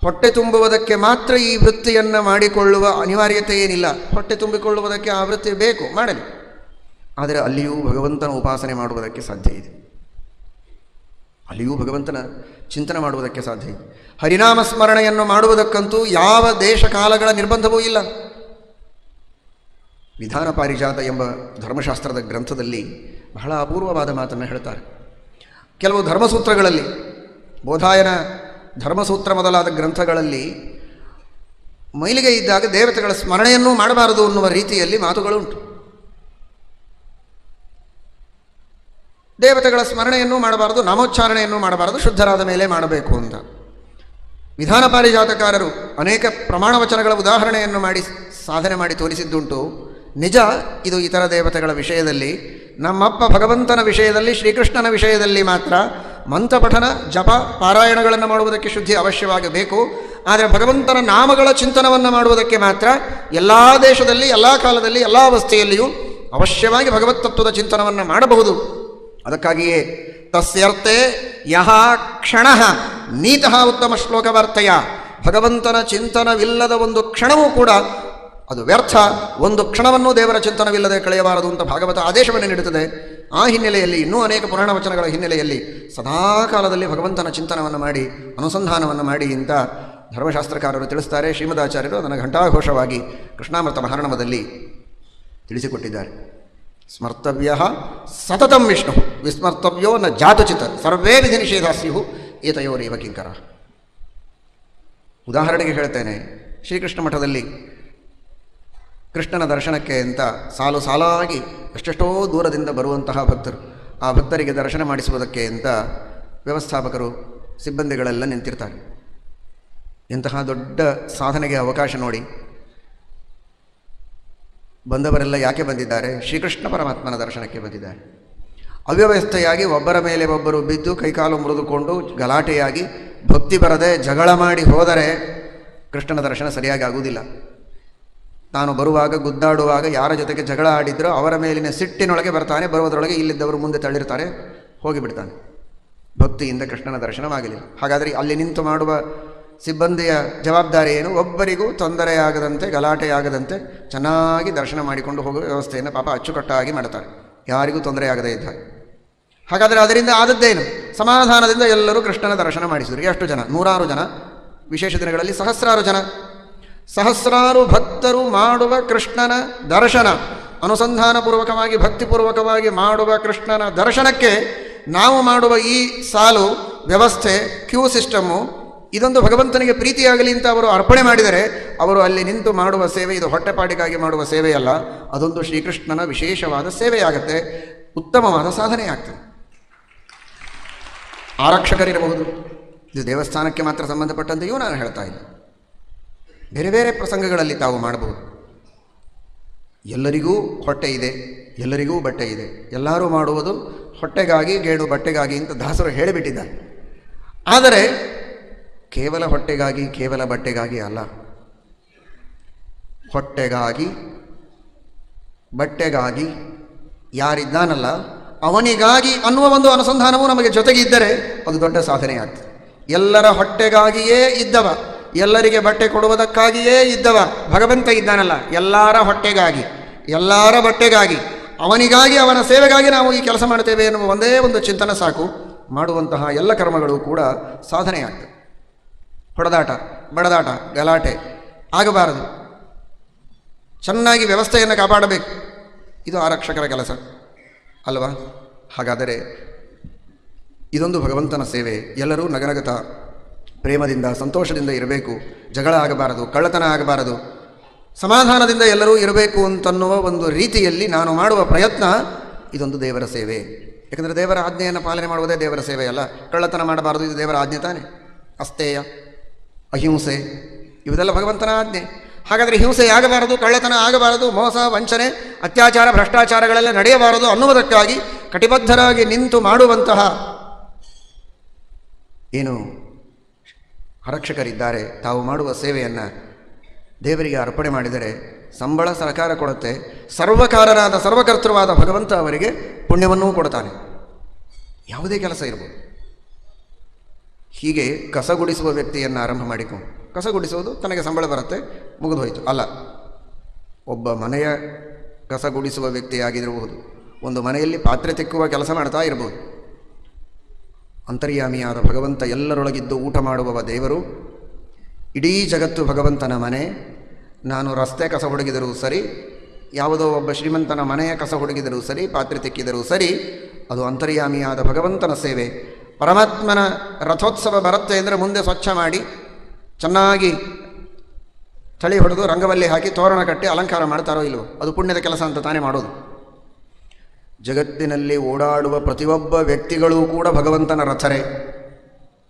Speaker 1: ಹೊಟ್ಟೆ ತುಂಬುವುದಕ್ಕೆ ಮಾತ್ರ ಈ ವೃತ್ತಿಯನ್ನು ಮಾಡಿಕೊಳ್ಳುವ ಅನಿವಾರ್ಯತೆ ಏನಿಲ್ಲ. ಹೊಟ್ಟೆ ತುಂಬಿಕೊಳ್ಳುವುದಕ್ಕೆ ಆ ವೃತ್ತಿ ಬೇಕು, ಮಾಡಲಿ. ಆದರೆ ಅಲ್ಲಿಯೂ ಭಗವಂತನ ಉಪಾಸನೆ ಮಾಡುವುದಕ್ಕೆ ಸಾಧ್ಯ ಇದೆ. ಅಲ್ಲಿಯೂ ಭಗವಂತನ ಚಿಂತನೆ ಮಾಡುವುದಕ್ಕೆ ಸಾಧ್ಯ ಇದೆ. ಹರಿನಾಮ ಸ್ಮರಣೆಯನ್ನು ಮಾಡುವುದಕ್ಕಂತೂ ಯಾವ ದೇಶ ಕಾಲಗಳ ನಿರ್ಬಂಧವೂ ಇಲ್ಲ. ವಿಧಾನ ಪಾರಿಜಾತ ಎಂಬ ಧರ್ಮಶಾಸ್ತ್ರದ ಗ್ರಂಥದಲ್ಲಿ ಬಹಳ ಅಪೂರ್ವವಾದ ಮಾತನ್ನು ಹೇಳ್ತಾರೆ. ಕೆಲವು ಧರ್ಮಸೂತ್ರಗಳಲ್ಲಿ, ಬೋಧಾಯನ ಧರ್ಮಸೂತ್ರ ಮೊದಲಾದ ಗ್ರಂಥಗಳಲ್ಲಿ ಮೈಲಿಗೆ ಇದ್ದಾಗ ದೇವತೆಗಳ ಸ್ಮರಣೆಯನ್ನೂ ಮಾಡಬಾರದು ಅನ್ನುವ ರೀತಿಯಲ್ಲಿ ಮಾತುಗಳುಂಟು. ದೇವತೆಗಳ ಸ್ಮರಣೆಯನ್ನು ಮಾಡಬಾರದು ನಾಮೋಚ್ಚಾರಣೆಯನ್ನು ಮಾಡಬಾರದು, ಶುದ್ಧರಾದ ಮೇಲೆ ಮಾಡಬೇಕು ಅಂತ. ವಿಧಾನ ಪಾರಿಜಾತಕಾರರು ಅನೇಕ ಪ್ರಮಾಣ ವಚನಗಳ ಉದಾಹರಣೆಯನ್ನು ಮಾಡಿ ಸಾಧನೆ ಮಾಡಿ ತೋರಿಸಿದ್ದುಂಟು. ನಿಜ, ಇದು ಇತರ ದೇವತೆಗಳ ವಿಷಯದಲ್ಲಿ, ನಮ್ಮಪ್ಪ ಭಗವಂತನ ವಿಷಯದಲ್ಲಿ, ಶ್ರೀಕೃಷ್ಣನ ವಿಷಯದಲ್ಲಿ ಮಾತ್ರ ಮಂತ್ರಪಠನ, ಜಪ, ಪಾರಾಯಣಗಳನ್ನು ಮಾಡುವುದಕ್ಕೆ ಶುದ್ಧಿ ಅವಶ್ಯವಾಗಿ ಬೇಕು ಆದರೆ ಭಗವಂತನ ನಾಮಗಳ ಚಿಂತನವನ್ನು ಮಾಡುವುದಕ್ಕೆ ಮಾತ್ರ ಎಲ್ಲ ದೇಶದಲ್ಲಿ, ಎಲ್ಲ ಕಾಲದಲ್ಲಿ, ಎಲ್ಲ ಅವಸ್ಥೆಯಲ್ಲಿಯೂ ಅವಶ್ಯವಾಗಿ ಭಗವತ್ತತ್ವದ ಚಿಂತನವನ್ನು ಮಾಡಬಹುದು. ಅದಕ್ಕಾಗಿಯೇ ತಸ್ಯರ್ಥೆ ಯಹ ಕ್ಷಣ ನೀತಃ ಉತ್ತಮ ಶ್ಲೋಕವಾರ್ತೆಯ ಭಗವಂತನ ಚಿಂತನವಿಲ್ಲದ ಒಂದು ಕ್ಷಣವೂ ಕೂಡ ಅದು ವ್ಯರ್ಥ. ಒಂದು ಕ್ಷಣವನ್ನು ದೇವರ ಚಿಂತನವಿಲ್ಲದೆ ಕಳೆಯಬಾರದು ಅಂತ ಭಾಗವತ ಆದೇಶವನ್ನು ನೀಡುತ್ತದೆ. ಆ ಹಿನ್ನೆಲೆಯಲ್ಲಿ ಇನ್ನೂ ಅನೇಕ ಪುರಾಣ ವಚನಗಳ ಹಿನ್ನೆಲೆಯಲ್ಲಿ ಸದಾಕಾಲದಲ್ಲಿ ಭಗವಂತನ ಚಿಂತನವನ್ನು ಮಾಡಿ, ಅನುಸಂಧಾನವನ್ನು ಮಾಡಿ ಅಂತ ಧರ್ಮಶಾಸ್ತ್ರಕಾರರು ತಿಳಿಸ್ತಾರೆ. ಶ್ರೀಮದಾಚಾರ್ಯರು ಅದನ್ನು ಘಂಟಾಘೋಷವಾಗಿ ಕೃಷ್ಣಾಮೃತ ಮಹಾರಣಮದಲ್ಲಿ ತಿಳಿಸಿಕೊಟ್ಟಿದ್ದಾರೆ. ಸ್ಮರ್ತವ್ಯ ಸತತಂ ವಿಷ್ಣು, ವಿಸ್ಮರ್ತವ್ಯೋ ನ ಜಾತುಚಿತ, ಸರ್ವೇ ವಿಧಿ ನಿಷೇಧ ಸ್ಯು ಏತಯೋರೇವ ಕಿಂಕರ. ಉದಾಹರಣೆಗೆ ಹೇಳ್ತೇನೆ, ಶ್ರೀಕೃಷ್ಣ ಮಠದಲ್ಲಿ ಕೃಷ್ಣನ ದರ್ಶನಕ್ಕೆ ಅಂತ ಸಾಲು ಸಾಲಾಗಿ ಎಷ್ಟೆಷ್ಟೋ ದೂರದಿಂದ ಬರುವಂತಹ ಭಕ್ತರು ಆ ಭಕ್ತರಿಗೆ ದರ್ಶನ ಮಾಡಿಸುವುದಕ್ಕೆ ಅಂತ ವ್ಯವಸ್ಥಾಪಕರು, ಸಿಬ್ಬಂದಿಗಳೆಲ್ಲ ನಿಂತಿರ್ತಾರೆ. ಇಂತಹ ದೊಡ್ಡ ಸಾಧನೆಗೆ ಅವಕಾಶ ನೋಡಿ ಬಂದವರೆಲ್ಲ ಯಾಕೆ ಬಂದಿದ್ದಾರೆ? ಶ್ರೀಕೃಷ್ಣ ಪರಮಾತ್ಮನ ದರ್ಶನಕ್ಕೆ ಬಂದಿದ್ದಾರೆ. ಅವ್ಯವಸ್ಥೆಯಾಗಿ ಒಬ್ಬರ ಮೇಲೆ ಒಬ್ಬರು ಬಿದ್ದು ಕೈಕಾಲು ಮುರಿದುಕೊಂಡು ಗಲಾಟೆಯಾಗಿ ಭಕ್ತಿ ಬರದೆ ಜಗಳ ಮಾಡಿ ಹೋದರೆ ಕೃಷ್ಣನ ದರ್ಶನ ಸರಿಯಾಗಿ ಆಗುವುದಿಲ್ಲ. ತಾನು ಬರುವಾಗ, ಗುದ್ದಾಡುವಾಗ, ಯಾರ ಜೊತೆಗೆ ಜಗಳ ಆಡಿದ್ರೋ ಅವರ ಮೇಲಿನ ಸಿಟ್ಟಿನೊಳಗೆ ಬರ್ತಾನೆ, ಬರುವುದರೊಳಗೆ ಇಲ್ಲಿದ್ದವರು ಮುಂದೆ ತಳ್ಳಿರ್ತಾರೆ, ಹೋಗಿಬಿಡ್ತಾನೆ. ಭಕ್ತಿಯಿಂದ ಕೃಷ್ಣನ ದರ್ಶನವಾಗಲಿಲ್ಲ. ಹಾಗಾದರೆ ಅಲ್ಲಿ ನಿಂತು ಮಾಡುವ ಸಿಬ್ಬಂದಿಯ ಜವಾಬ್ದಾರಿ ಏನು? ಒಬ್ಬರಿಗೂ ತೊಂದರೆಯಾಗದಂತೆ, ಗಲಾಟೆಯಾಗದಂತೆ ಚೆನ್ನಾಗಿ ದರ್ಶನ ಮಾಡಿಕೊಂಡು ಹೋಗುವ ವ್ಯವಸ್ಥೆಯನ್ನು ಪಾಪ ಅಚ್ಚುಕಟ್ಟಾಗಿ ಮಾಡ್ತಾರೆ. ಯಾರಿಗೂ ತೊಂದರೆಯಾಗದೇ ಇದ್ದ ಹಾಗೆ. ಹಾಗಾದರೆ ಅದರಿಂದ ಆದದ್ದೇನು? ಸಮಾಧಾನದಿಂದ ಎಲ್ಲರೂ ಕೃಷ್ಣನ ದರ್ಶನ ಮಾಡಿಸಿದರು. ಎಷ್ಟು ಜನ? ನೂರಾರು ಜನ. ವಿಶೇಷ ದಿನಗಳಲ್ಲಿ ಸಹಸ್ರಾರು ಜನ. ಸಹಸ್ರಾರು ಭಕ್ತರು ಮಾಡುವ ಕೃಷ್ಣನ ದರ್ಶನ, ಅನುಸಂಧಾನಪೂರ್ವಕವಾಗಿ, ಭಕ್ತಿಪೂರ್ವಕವಾಗಿ ಮಾಡುವ ಕೃಷ್ಣನ ದರ್ಶನಕ್ಕೆ ನಾವು ಮಾಡುವ ಈ ಸಾಲು, ವ್ಯವಸ್ಥೆ, ಕ್ಯೂ ಸಿಸ್ಟಮ್ಮು ಇದೊಂದು ಭಗವಂತನಿಗೆ ಪ್ರೀತಿಯಾಗಲಿ ಅಂತ ಅವರು ಅರ್ಪಣೆ ಮಾಡಿದರೆ ಅವರು ಅಲ್ಲಿ ನಿಂತು ಮಾಡುವ ಸೇವೆ, ಇದು ಹೊಟ್ಟೆಪಾಡಿಗಾಗಿ ಮಾಡುವ ಸೇವೆಯಲ್ಲ, ಅದೊಂದು ಶ್ರೀಕೃಷ್ಣನ ವಿಶೇಷವಾದ ಸೇವೆಯಾಗತ್ತೆ, ಉತ್ತಮವಾದ ಸಾಧನೆ ಆಗ್ತದೆ ಆರಕ್ಷಕರಿರಬಹುದು. ಇದು ದೇವಸ್ಥಾನಕ್ಕೆ ಮಾತ್ರ ಸಂಬಂಧಪಟ್ಟಂತೆಯೂ ನಾನು ಹೇಳ್ತಾ ಇದ್ದೆ. ಬೇರೆ ಬೇರೆ ಪ್ರಸಂಗಗಳಲ್ಲಿ ತಾವು ಮಾಡಬಹುದು. ಎಲ್ಲರಿಗೂ ಹೊಟ್ಟೆ ಇದೆ, ಎಲ್ಲರಿಗೂ ಬಟ್ಟೆ ಇದೆ. ಎಲ್ಲರೂ ಮಾಡುವುದು ಹೊಟ್ಟೆಗಾಗಿ, ಗೇಡು ಬಟ್ಟೆಗಾಗಿ ಅಂತ ದಾಸರು ಹೇಳಿಬಿಟ್ಟಿದ್ದಾರೆ. ಆದರೆ, ಕೇವಲ ಹೊಟ್ಟೆಗಾಗಿ, ಕೇವಲ ಬಟ್ಟೆಗಾಗಿ ಅಲ್ಲ. ಹೊಟ್ಟೆಗಾಗಿ, ಬಟ್ಟೆಗಾಗಿ ಯಾರಿದ್ದಾನಲ್ಲ, ಅವನಿಗಾಗಿ ಅನ್ನುವ ಒಂದು ಅನುಸಂಧಾನವು ನಮಗೆ ಜೊತೆಗಿದ್ದರೆ ಅದು ದೊಡ್ಡ ಸಾಧನೆ ಆಗ್ತದೆ ಎಲ್ಲರ ಹೊಟ್ಟೆಗಾಗಿಯೇ ಇದ್ದವ. ಎಲ್ಲರಿಗೆ ಬಟ್ಟೆ ಕೊಡುವುದಕ್ಕಾಗಿಯೇ ಇದ್ದವ. ಭಗವಂತ ಇದ್ದಾನಲ್ಲ, ಎಲ್ಲರ ಹೊಟ್ಟೆಗಾಗಿ, ಎಲ್ಲರ ಬಟ್ಟೆಗಾಗಿ, ಅವನಿಗಾಗಿ, ಅವನ ಸೇವೆಗಾಗಿ ನಾವು ಈ ಕೆಲಸ ಮಾಡ್ತೇವೆ ಎನ್ನುವ ಒಂದೇ ಒಂದು ಚಿಂತನೆ ಸಾಕು. ಮಾಡುವಂತಹ ಎಲ್ಲ ಕರ್ಮಗಳು ಕೂಡ ಸಾಧನೆಯಾಗ್ತದೆ ಹೊಡೆದಾಟ, ಬಡದಾಟ, ಗಲಾಟೆ ಆಗಬಾರದು. ಚೆನ್ನಾಗಿ ವ್ಯವಸ್ಥೆಯನ್ನು ಕಾಪಾಡಬೇಕು. ಇದು ಆರಕ್ಷಕರ ಕೆಲಸ ಅಲ್ವಾ? ಹಾಗಾದರೆ ಇದೊಂದು ಭಗವಂತನ ಸೇವೆ. ಎಲ್ಲರೂ ನಗನಗತ ಪ್ರೇಮದಿಂದ, ಸಂತೋಷದಿಂದ ಇರಬೇಕು. ಜಗಳ ಆಗಬಾರದು, ಕಳ್ಳತನ ಆಗಬಾರದು. ಸಮಾಧಾನದಿಂದ ಎಲ್ಲರೂ ಇರಬೇಕು ಅಂತನ್ನುವ ಒಂದು ರೀತಿಯಲ್ಲಿ ನಾನು ಮಾಡುವ ಪ್ರಯತ್ನ ಇದೊಂದು ದೇವರ ಸೇವೆ. ಯಾಕಂದರೆ ದೇವರ ಆಜ್ಞೆಯನ್ನು ಪಾಲನೆ ಮಾಡುವುದೇ ದೇವರ ಸೇವೆ ಅಲ್ಲ. ಕಳ್ಳತನ ಮಾಡಬಾರದು, ಇದು ದೇವರ ಆಜ್ಞೆ ತಾನೆ. ಅಸ್ತೇಯ ಅಹಿಂಸೆ, ಇವುದೆಲ್ಲ ಭಗವಂತನ ಆಜ್ಞೆ. ಹಾಗಾದರೆ ಹಿಂಸೆ ಆಗಬಾರದು, ಕಳ್ಳತನ ಆಗಬಾರದು, ಮೋಸ, ವಂಚನೆ, ಅತ್ಯಾಚಾರ, ಭ್ರಷ್ಟಾಚಾರಗಳೆಲ್ಲ ನಡೆಯಬಾರದು ಅನ್ನುವುದಕ್ಕಾಗಿ ಕಟಿಬದ್ಧರಾಗಿ ನಿಂತು ಮಾಡುವಂತಹ ಏನು ಆರಕ್ಷಕರಿದ್ದಾರೆ. ತಾವು ಮಾಡುವ ಸೇವೆಯನ್ನು ದೇವರಿಗೆ ಅರ್ಪಣೆ ಮಾಡಿದರೆ ಸಂಬಳ ಸರ್ಕಾರ ಕೊಡುತ್ತೆ. ಸರ್ವಕಾರನಾದ, ಸರ್ವಕರ್ತೃವಾದ ಭಗವಂತ ಅವರಿಗೆ ಪುಣ್ಯವನ್ನೂ ಕೊಡ್ತಾನೆ ಯಾವುದೇ ಕೆಲಸ ಇರ್ಬೋದು. ಹೀಗೆ ಕಸಗುಡಿಸುವ ವ್ಯಕ್ತಿಯನ್ನು ಆರಂಭ ಮಾಡಿಕೊಂಡು ಕಸಗುಡಿಸುವುದು ತನಗೆ ಸಂಬಳ ಬರುತ್ತೆ, ಮುಗಿದು ಹೋಯಿತು. ಅಲ್ಲ, ಒಬ್ಬ ಮನೆಯ ಕಸಗುಡಿಸುವ ವ್ಯಕ್ತಿಯಾಗಿರಬಹುದು ಒಂದು ಮನೆಯಲ್ಲಿ ಪಾತ್ರೆ ತೆಕ್ಕುವ ಕೆಲಸ ಮಾಡ್ತಾ ಇರಬಹುದು ಅಂತರ್ಯಾಮಿಯಾದ ಭಗವಂತ ಎಲ್ಲರೊಳಗಿದ್ದು ಊಟ ಮಾಡುವವ ದೇವರು. ಇಡೀ ಜಗತ್ತು ಭಗವಂತನ ಮನೆ. ನಾನು ರಸ್ತೆ ಕಸ ಹುಡುಗಿದರೂ ಸರಿ, ಯಾವುದೋ ಒಬ್ಬ ಶ್ರೀಮಂತನ ಮನೆಯ ಕಸ ಹುಡುಗಿದರೂ ಸರಿ, ಪಾತ್ರೆ ತೆಕ್ಕಿದರೂ ಸರಿ, ಅದು ಅಂತರ್ಯಾಮಿಯಾದ ಭಗವಂತನ ಸೇವೆ. ಪರಮಾತ್ಮನ ರಥೋತ್ಸವ ಬರುತ್ತೆ ಅಂದರೆ ಮುಂದೆ ಸ್ವಚ್ಛ ಮಾಡಿ, ಚೆನ್ನಾಗಿ ಚಳಿ ಹೊಡೆದು ರಂಗವಲ್ಲಿ ಹಾಕಿ ತೋರಣ ಕಟ್ಟಿ ಅಲಂಕಾರ ಮಾಡ್ತಾರೋ ಇಲ್ಲವೋ ಅದು ಪುಣ್ಯದ ಕೆಲಸ ಅಂತ ತಾನೇ ಮಾಡೋದು. ಜಗತ್ತಿನಲ್ಲಿ ಓಡಾಡುವ ಪ್ರತಿಯೊಬ್ಬ ವ್ಯಕ್ತಿಗಳೂ ಕೂಡ ಭಗವಂತನ ರಥರೇ.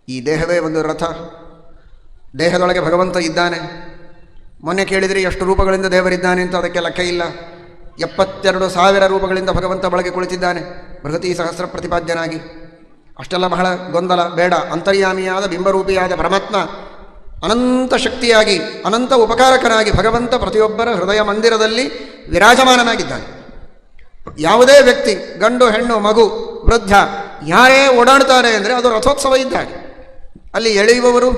Speaker 1: ಈ ದೇಹವೇ ಒಂದು ರಥ. ದೇಹದೊಳಗೆ ಭಗವಂತ ಇದ್ದಾನೆ. ಮೊನ್ನೆ ಕೇಳಿದರೆ, ಎಷ್ಟು ರೂಪಗಳಿಂದ ದೇವರಿದ್ದಾನೆ ಅಂತ ಅದಕ್ಕೆ ಲೆಕ್ಕ ಇಲ್ಲ. ಎಪ್ಪತ್ತೆರಡು ಸಾವಿರ ರೂಪಗಳಿಂದ ಭಗವಂತ ಬಳಗೆ ಕುಳಿತಿದ್ದಾನೆ, ಬೃಹತಿ ಸಹಸ್ರ ಪ್ರತಿಪಾದ್ಯನಾಗಿ. ಅಷ್ಟೆಲ್ಲ ಬಹಳ ಗೊಂದಲ, ಬೇಡ. ಅಂತರ್ಯಾಮಿಯಾದ ಬಿಂಬರೂಪಿಯಾದ ಪರಮಾತ್ಮ ಅನಂತ ಶಕ್ತಿಯಾಗಿ, ಅನಂತ ಉಪಕಾರಕನಾಗಿ ಭಗವಂತ ಪ್ರತಿಯೊಬ್ಬರ ಹೃದಯ ಮಂದಿರದಲ್ಲಿ ವಿರಾಜಮಾನನಾಗಿದ್ದಾನೆ. ಯಾವುದೇ ವ್ಯಕ್ತಿ, ಗಂಡು, ಹೆಣ್ಣು, ಮಗು, ವೃದ್ಧ, ಯಾರೇ ಓಡಾಡ್ತಾರೆ ಅಂದರೆ ಅದು ರಥೋತ್ಸವ ಇದ್ದಾಗೆ ಅಲ್ಲಿ ಎಳೆಯುವವರು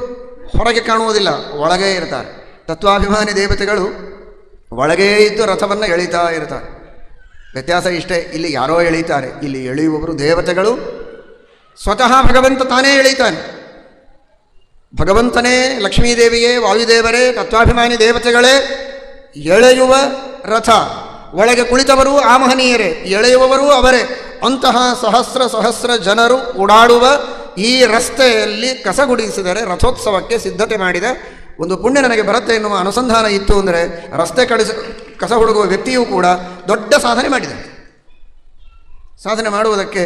Speaker 1: ಹೊರಗೆ ಕಾಣುವುದಿಲ್ಲ, ಒಳಗೇ ಇರ್ತಾರೆ. ತತ್ವಾಭಿಮಾನಿ ದೇವತೆಗಳು ಒಳಗೇ ಇದ್ದು ರಥವನ್ನು ಎಳೀತಾ ಇರ್ತಾರೆ. ವ್ಯತ್ಯಾಸ ಇಷ್ಟೇ, ಇಲ್ಲಿ ಯಾರೋ ಎಳೀತಾರೆ, ಇಲ್ಲಿ ಎಳೆಯುವವರು ದೇವತೆಗಳು ಸ್ವತಃ ಭಗವಂತ ತಾನೇ ಎಳೀತಾನೆ. ಭಗವಂತನೇ, ಲಕ್ಷ್ಮೀದೇವಿಯೇ, ವಾಯುದೇವರೇ, ತತ್ವಾಭಿಮಾನಿ ದೇವತೆಗಳೇ ಎಳೆಯುವ ರಥ. ಒಳಗೆ ಕುಳಿತವರು ಆ ಮಹನೀಯರೇ ಎಳೆಯುವವರು ಅವರೇ. ಅಂತಹ ಸಹಸ್ರ ಸಹಸ್ರ ಜನರು ಓಡಾಡುವ ಈ ರಸ್ತೆಯಲ್ಲಿ ಕಸ ಗುಡಿಸಿದರೆ, ರಥೋತ್ಸವಕ್ಕೆ ಸಿದ್ಧತೆ ಮಾಡಿದ ಒಂದು ಪುಣ್ಯ ನನಗೆ ಬರುತ್ತೆ ಎನ್ನುವ ಅನುಸಂಧಾನ ಇತ್ತು ಅಂದರೆ, ರಸ್ತೆ ಕಡಿಸ, ಕಸ ಹುಡುಗುವ ವ್ಯಕ್ತಿಯೂ ಕೂಡ ದೊಡ್ಡ ಸಾಧನೆ ಮಾಡಿದೆ. ಸಾಧನೆ ಮಾಡುವುದಕ್ಕೆ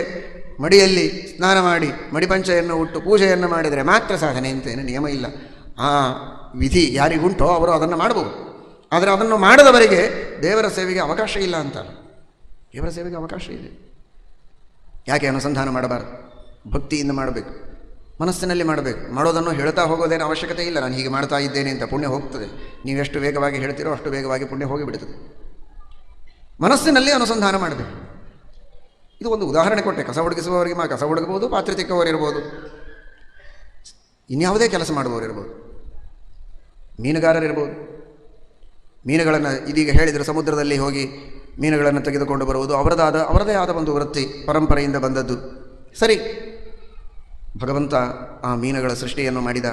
Speaker 1: ಮಡಿಯಲ್ಲಿ ಸ್ನಾನ ಮಾಡಿ, ಮಡಿಪಂಚೆಯನ್ನು ಉಟ್ಟು ಪೂಜೆಯನ್ನು ಮಾಡಿದರೆ ಮಾತ್ರ ಸಾಧನೆ ಅಂತೇನು ನಿಯಮ ಇಲ್ಲ. ಆ ವಿಧಿ ಯಾರಿಗುಂಟೋ ಅವರು ಅದನ್ನು ಮಾಡಬಹುದು ಆದರೆ ಅದನ್ನು ಮಾಡದವರಿಗೆ ದೇವರ ಸೇವೆಗೆ ಅವಕಾಶ ಇಲ್ಲ ಅಂತ ದೇವರ ಸೇವೆಗೆ ಅವಕಾಶ ಇದೆ. ಯಾಕೆ ಅನುಸಂಧಾನ ಮಾಡಬಾರದು? ಭಕ್ತಿಯಿಂದ ಮಾಡಬೇಕು. ಮನಸ್ಸಿನಲ್ಲಿ ಮಾಡಬೇಕು. ಮಾಡೋದನ್ನು ಹೇಳ್ತಾ ಹೋಗೋದೇನು ಅವಶ್ಯಕತೆ ಇಲ್ಲ. ನಾನು ಹೀಗೆ ಮಾಡ್ತಾ ಇದ್ದೇನೆ ಅಂತ ಪುಣ್ಯ ಹೋಗ್ತದೆ. ನೀವು ಎಷ್ಟು ವೇಗವಾಗಿ ಹೇಳ್ತೀರೋ ಅಷ್ಟು ವೇಗವಾಗಿ ಪುಣ್ಯ ಹೋಗಿಬಿಡ್ತದೆ ಮನಸ್ಸಿನಲ್ಲಿ ಅನುಸಂಧಾನ ಮಾಡಬೇಕು. ಇದು ಒಂದು ಉದಾಹರಣೆ ಕೊಟ್ಟೆ. ಕಸ ಹುಡುಗಿಸುವವರಿಗೆ ಮಾ ಕಸ ಹುಡುಗಬಹುದು ಪಾತ್ರೆ ತಿಕ್ಕವರಿರ್ಬೋದು ಇನ್ಯಾವುದೇ ಕೆಲಸ ಮಾಡುವವರಿರ್ಬೋದು ಮೀನುಗಾರರಿರ್ಬೋದು. ಮೀನುಗಳನ್ನು ಇದೀಗ ಹೇಳಿದರೆ, ಸಮುದ್ರದಲ್ಲಿ ಹೋಗಿ ಮೀನುಗಳನ್ನು ತೆಗೆದುಕೊಂಡು ಬರುವುದು ಅವರದಾದ, ಅವರದೇ ಆದ ಒಂದು ವೃತ್ತಿ, ಪರಂಪರೆಯಿಂದ ಬಂದದ್ದು. ಸರಿ, ಭಗವಂತ ಆ ಮೀನುಗಳ ಸೃಷ್ಟಿಯನ್ನು ಮಾಡಿದ.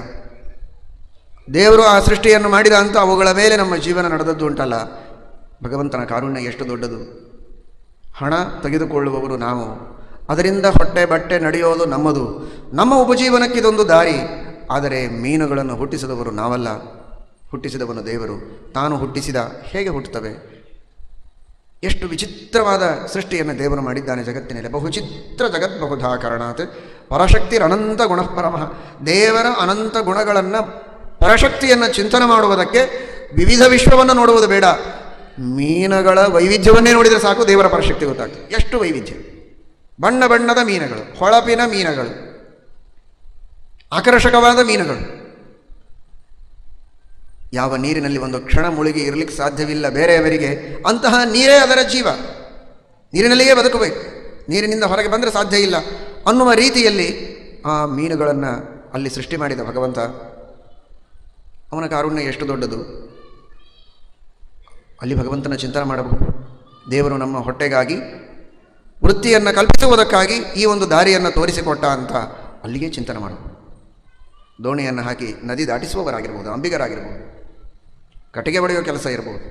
Speaker 1: ದೇವರು ಆ ಸೃಷ್ಟಿಯನ್ನು ಮಾಡಿದ ಅಂತ ಅವುಗಳ ಮೇಲೆ ನಮ್ಮ ಜೀವನ ನಡೆದದ್ದು ಉಂಟಲ್ಲ. ಭಗವಂತನ ಕಾರುಣ್ಯ ಎಷ್ಟು ದೊಡ್ಡದು. ಹಣ ತೆಗೆದುಕೊಳ್ಳುವವರು ನಾವು. ಅದರಿಂದ ಹೊಟ್ಟೆ ಬಟ್ಟೆ ನಡೆಯೋದು ನಮ್ಮದು. ನಮ್ಮ ಉಪಜೀವನಕ್ಕಿದೊಂದು ದಾರಿ. ಆದರೆ ಮೀನುಗಳನ್ನು ಹುಟ್ಟಿಸಿದವರು ನಾವಲ್ಲ. ಹುಟ್ಟಿಸಿದವನು ದೇವರು. ತಾನು ಹುಟ್ಟಿಸಿದ ಹೇಗೆ ಹುಟ್ಟುತ್ತವೆ? ಎಷ್ಟು ವಿಚಿತ್ರವಾದ ಸೃಷ್ಟಿಯನ್ನು ದೇವರು ಮಾಡಿದ್ದಾನೆ ಜಗತ್ತಿನಲ್ಲಿ. ಬಹುಚಿತ್ರ ಜಗತ್ ಪರಶಕ್ತಿರ ಅನಂತ ಗುಣಪರಮಃ ದೇವರ ಅನಂತ ಗುಣಗಳನ್ನು, ಪರಶಕ್ತಿಯನ್ನು ಚಿಂತನೆ ಮಾಡುವುದಕ್ಕೆ ವಿವಿಧ ವಿಶ್ವವನ್ನು ನೋಡುವುದು ಬೇಡ. ಮೀನುಗಳ ವೈವಿಧ್ಯವನ್ನೇ ನೋಡಿದರೆ ಸಾಕು, ದೇವರ ಪರಶಕ್ತಿ ಗೊತ್ತಾಗ್ತದೆ. ಎಷ್ಟು ವೈವಿಧ್ಯ? ಬಣ್ಣ ಬಣ್ಣದ ಮೀನುಗಳು, ಹೊಳಪಿನ ಮೀನುಗಳು, ಆಕರ್ಷಕವಾದ ಮೀನುಗಳು. ಯಾವ ನೀರಿನಲ್ಲಿ ಒಂದು ಕ್ಷಣ ಮುಳುಗಿ ಇರಲಿಕ್ಕೆ ಸಾಧ್ಯವಿಲ್ಲ ಬೇರೆಯವರಿಗೆ, ಅಂತಹ ನೀರೇ ಅದರ ಜೀವ. ನೀರಿನಲ್ಲಿಯೇ ಬದುಕಬೇಕು. ನೀರಿನಿಂದ ಹೊರಗೆ ಬಂದರೆ ಸಾಧ್ಯ ಇಲ್ಲ. ಅನ್ನುವ ರೀತಿಯಲ್ಲಿ ಆ ಮೀನುಗಳನ್ನು ಅಲ್ಲಿ ಸೃಷ್ಟಿ ಮಾಡಿದ ಭಗವಂತ. ಅವನ ಕಾರುಣ್ಯ ಎಷ್ಟು ದೊಡ್ಡದು. ಅಲ್ಲಿ ಭಗವಂತನ ಚಿಂತನೆ ಮಾಡಬಹುದು ದೇವರು ನಮ್ಮ ಹೊಟ್ಟೆಗಾಗಿ ವೃತ್ತಿಯನ್ನು ಕಲ್ಪಿಸುವುದಕ್ಕಾಗಿ ಈ ಒಂದು ದಾರಿಯನ್ನು ತೋರಿಸಿಕೊಟ್ಟ ಅಂತ ಅಲ್ಲಿಗೆ ಚಿಂತನೆ ಮಾಡಬಹುದು ದೋಣಿಯನ್ನು ಹಾಕಿ ನದಿ ದಾಟಿಸುವವರಾಗಿರ್ಬೋದು, ಅಂಬಿಗರಾಗಿರ್ಬೋದು. ಕಟ್ಟಿಗೆ ಬಡಿಯೋ ಕೆಲಸ ಇರ್ಬೋದು.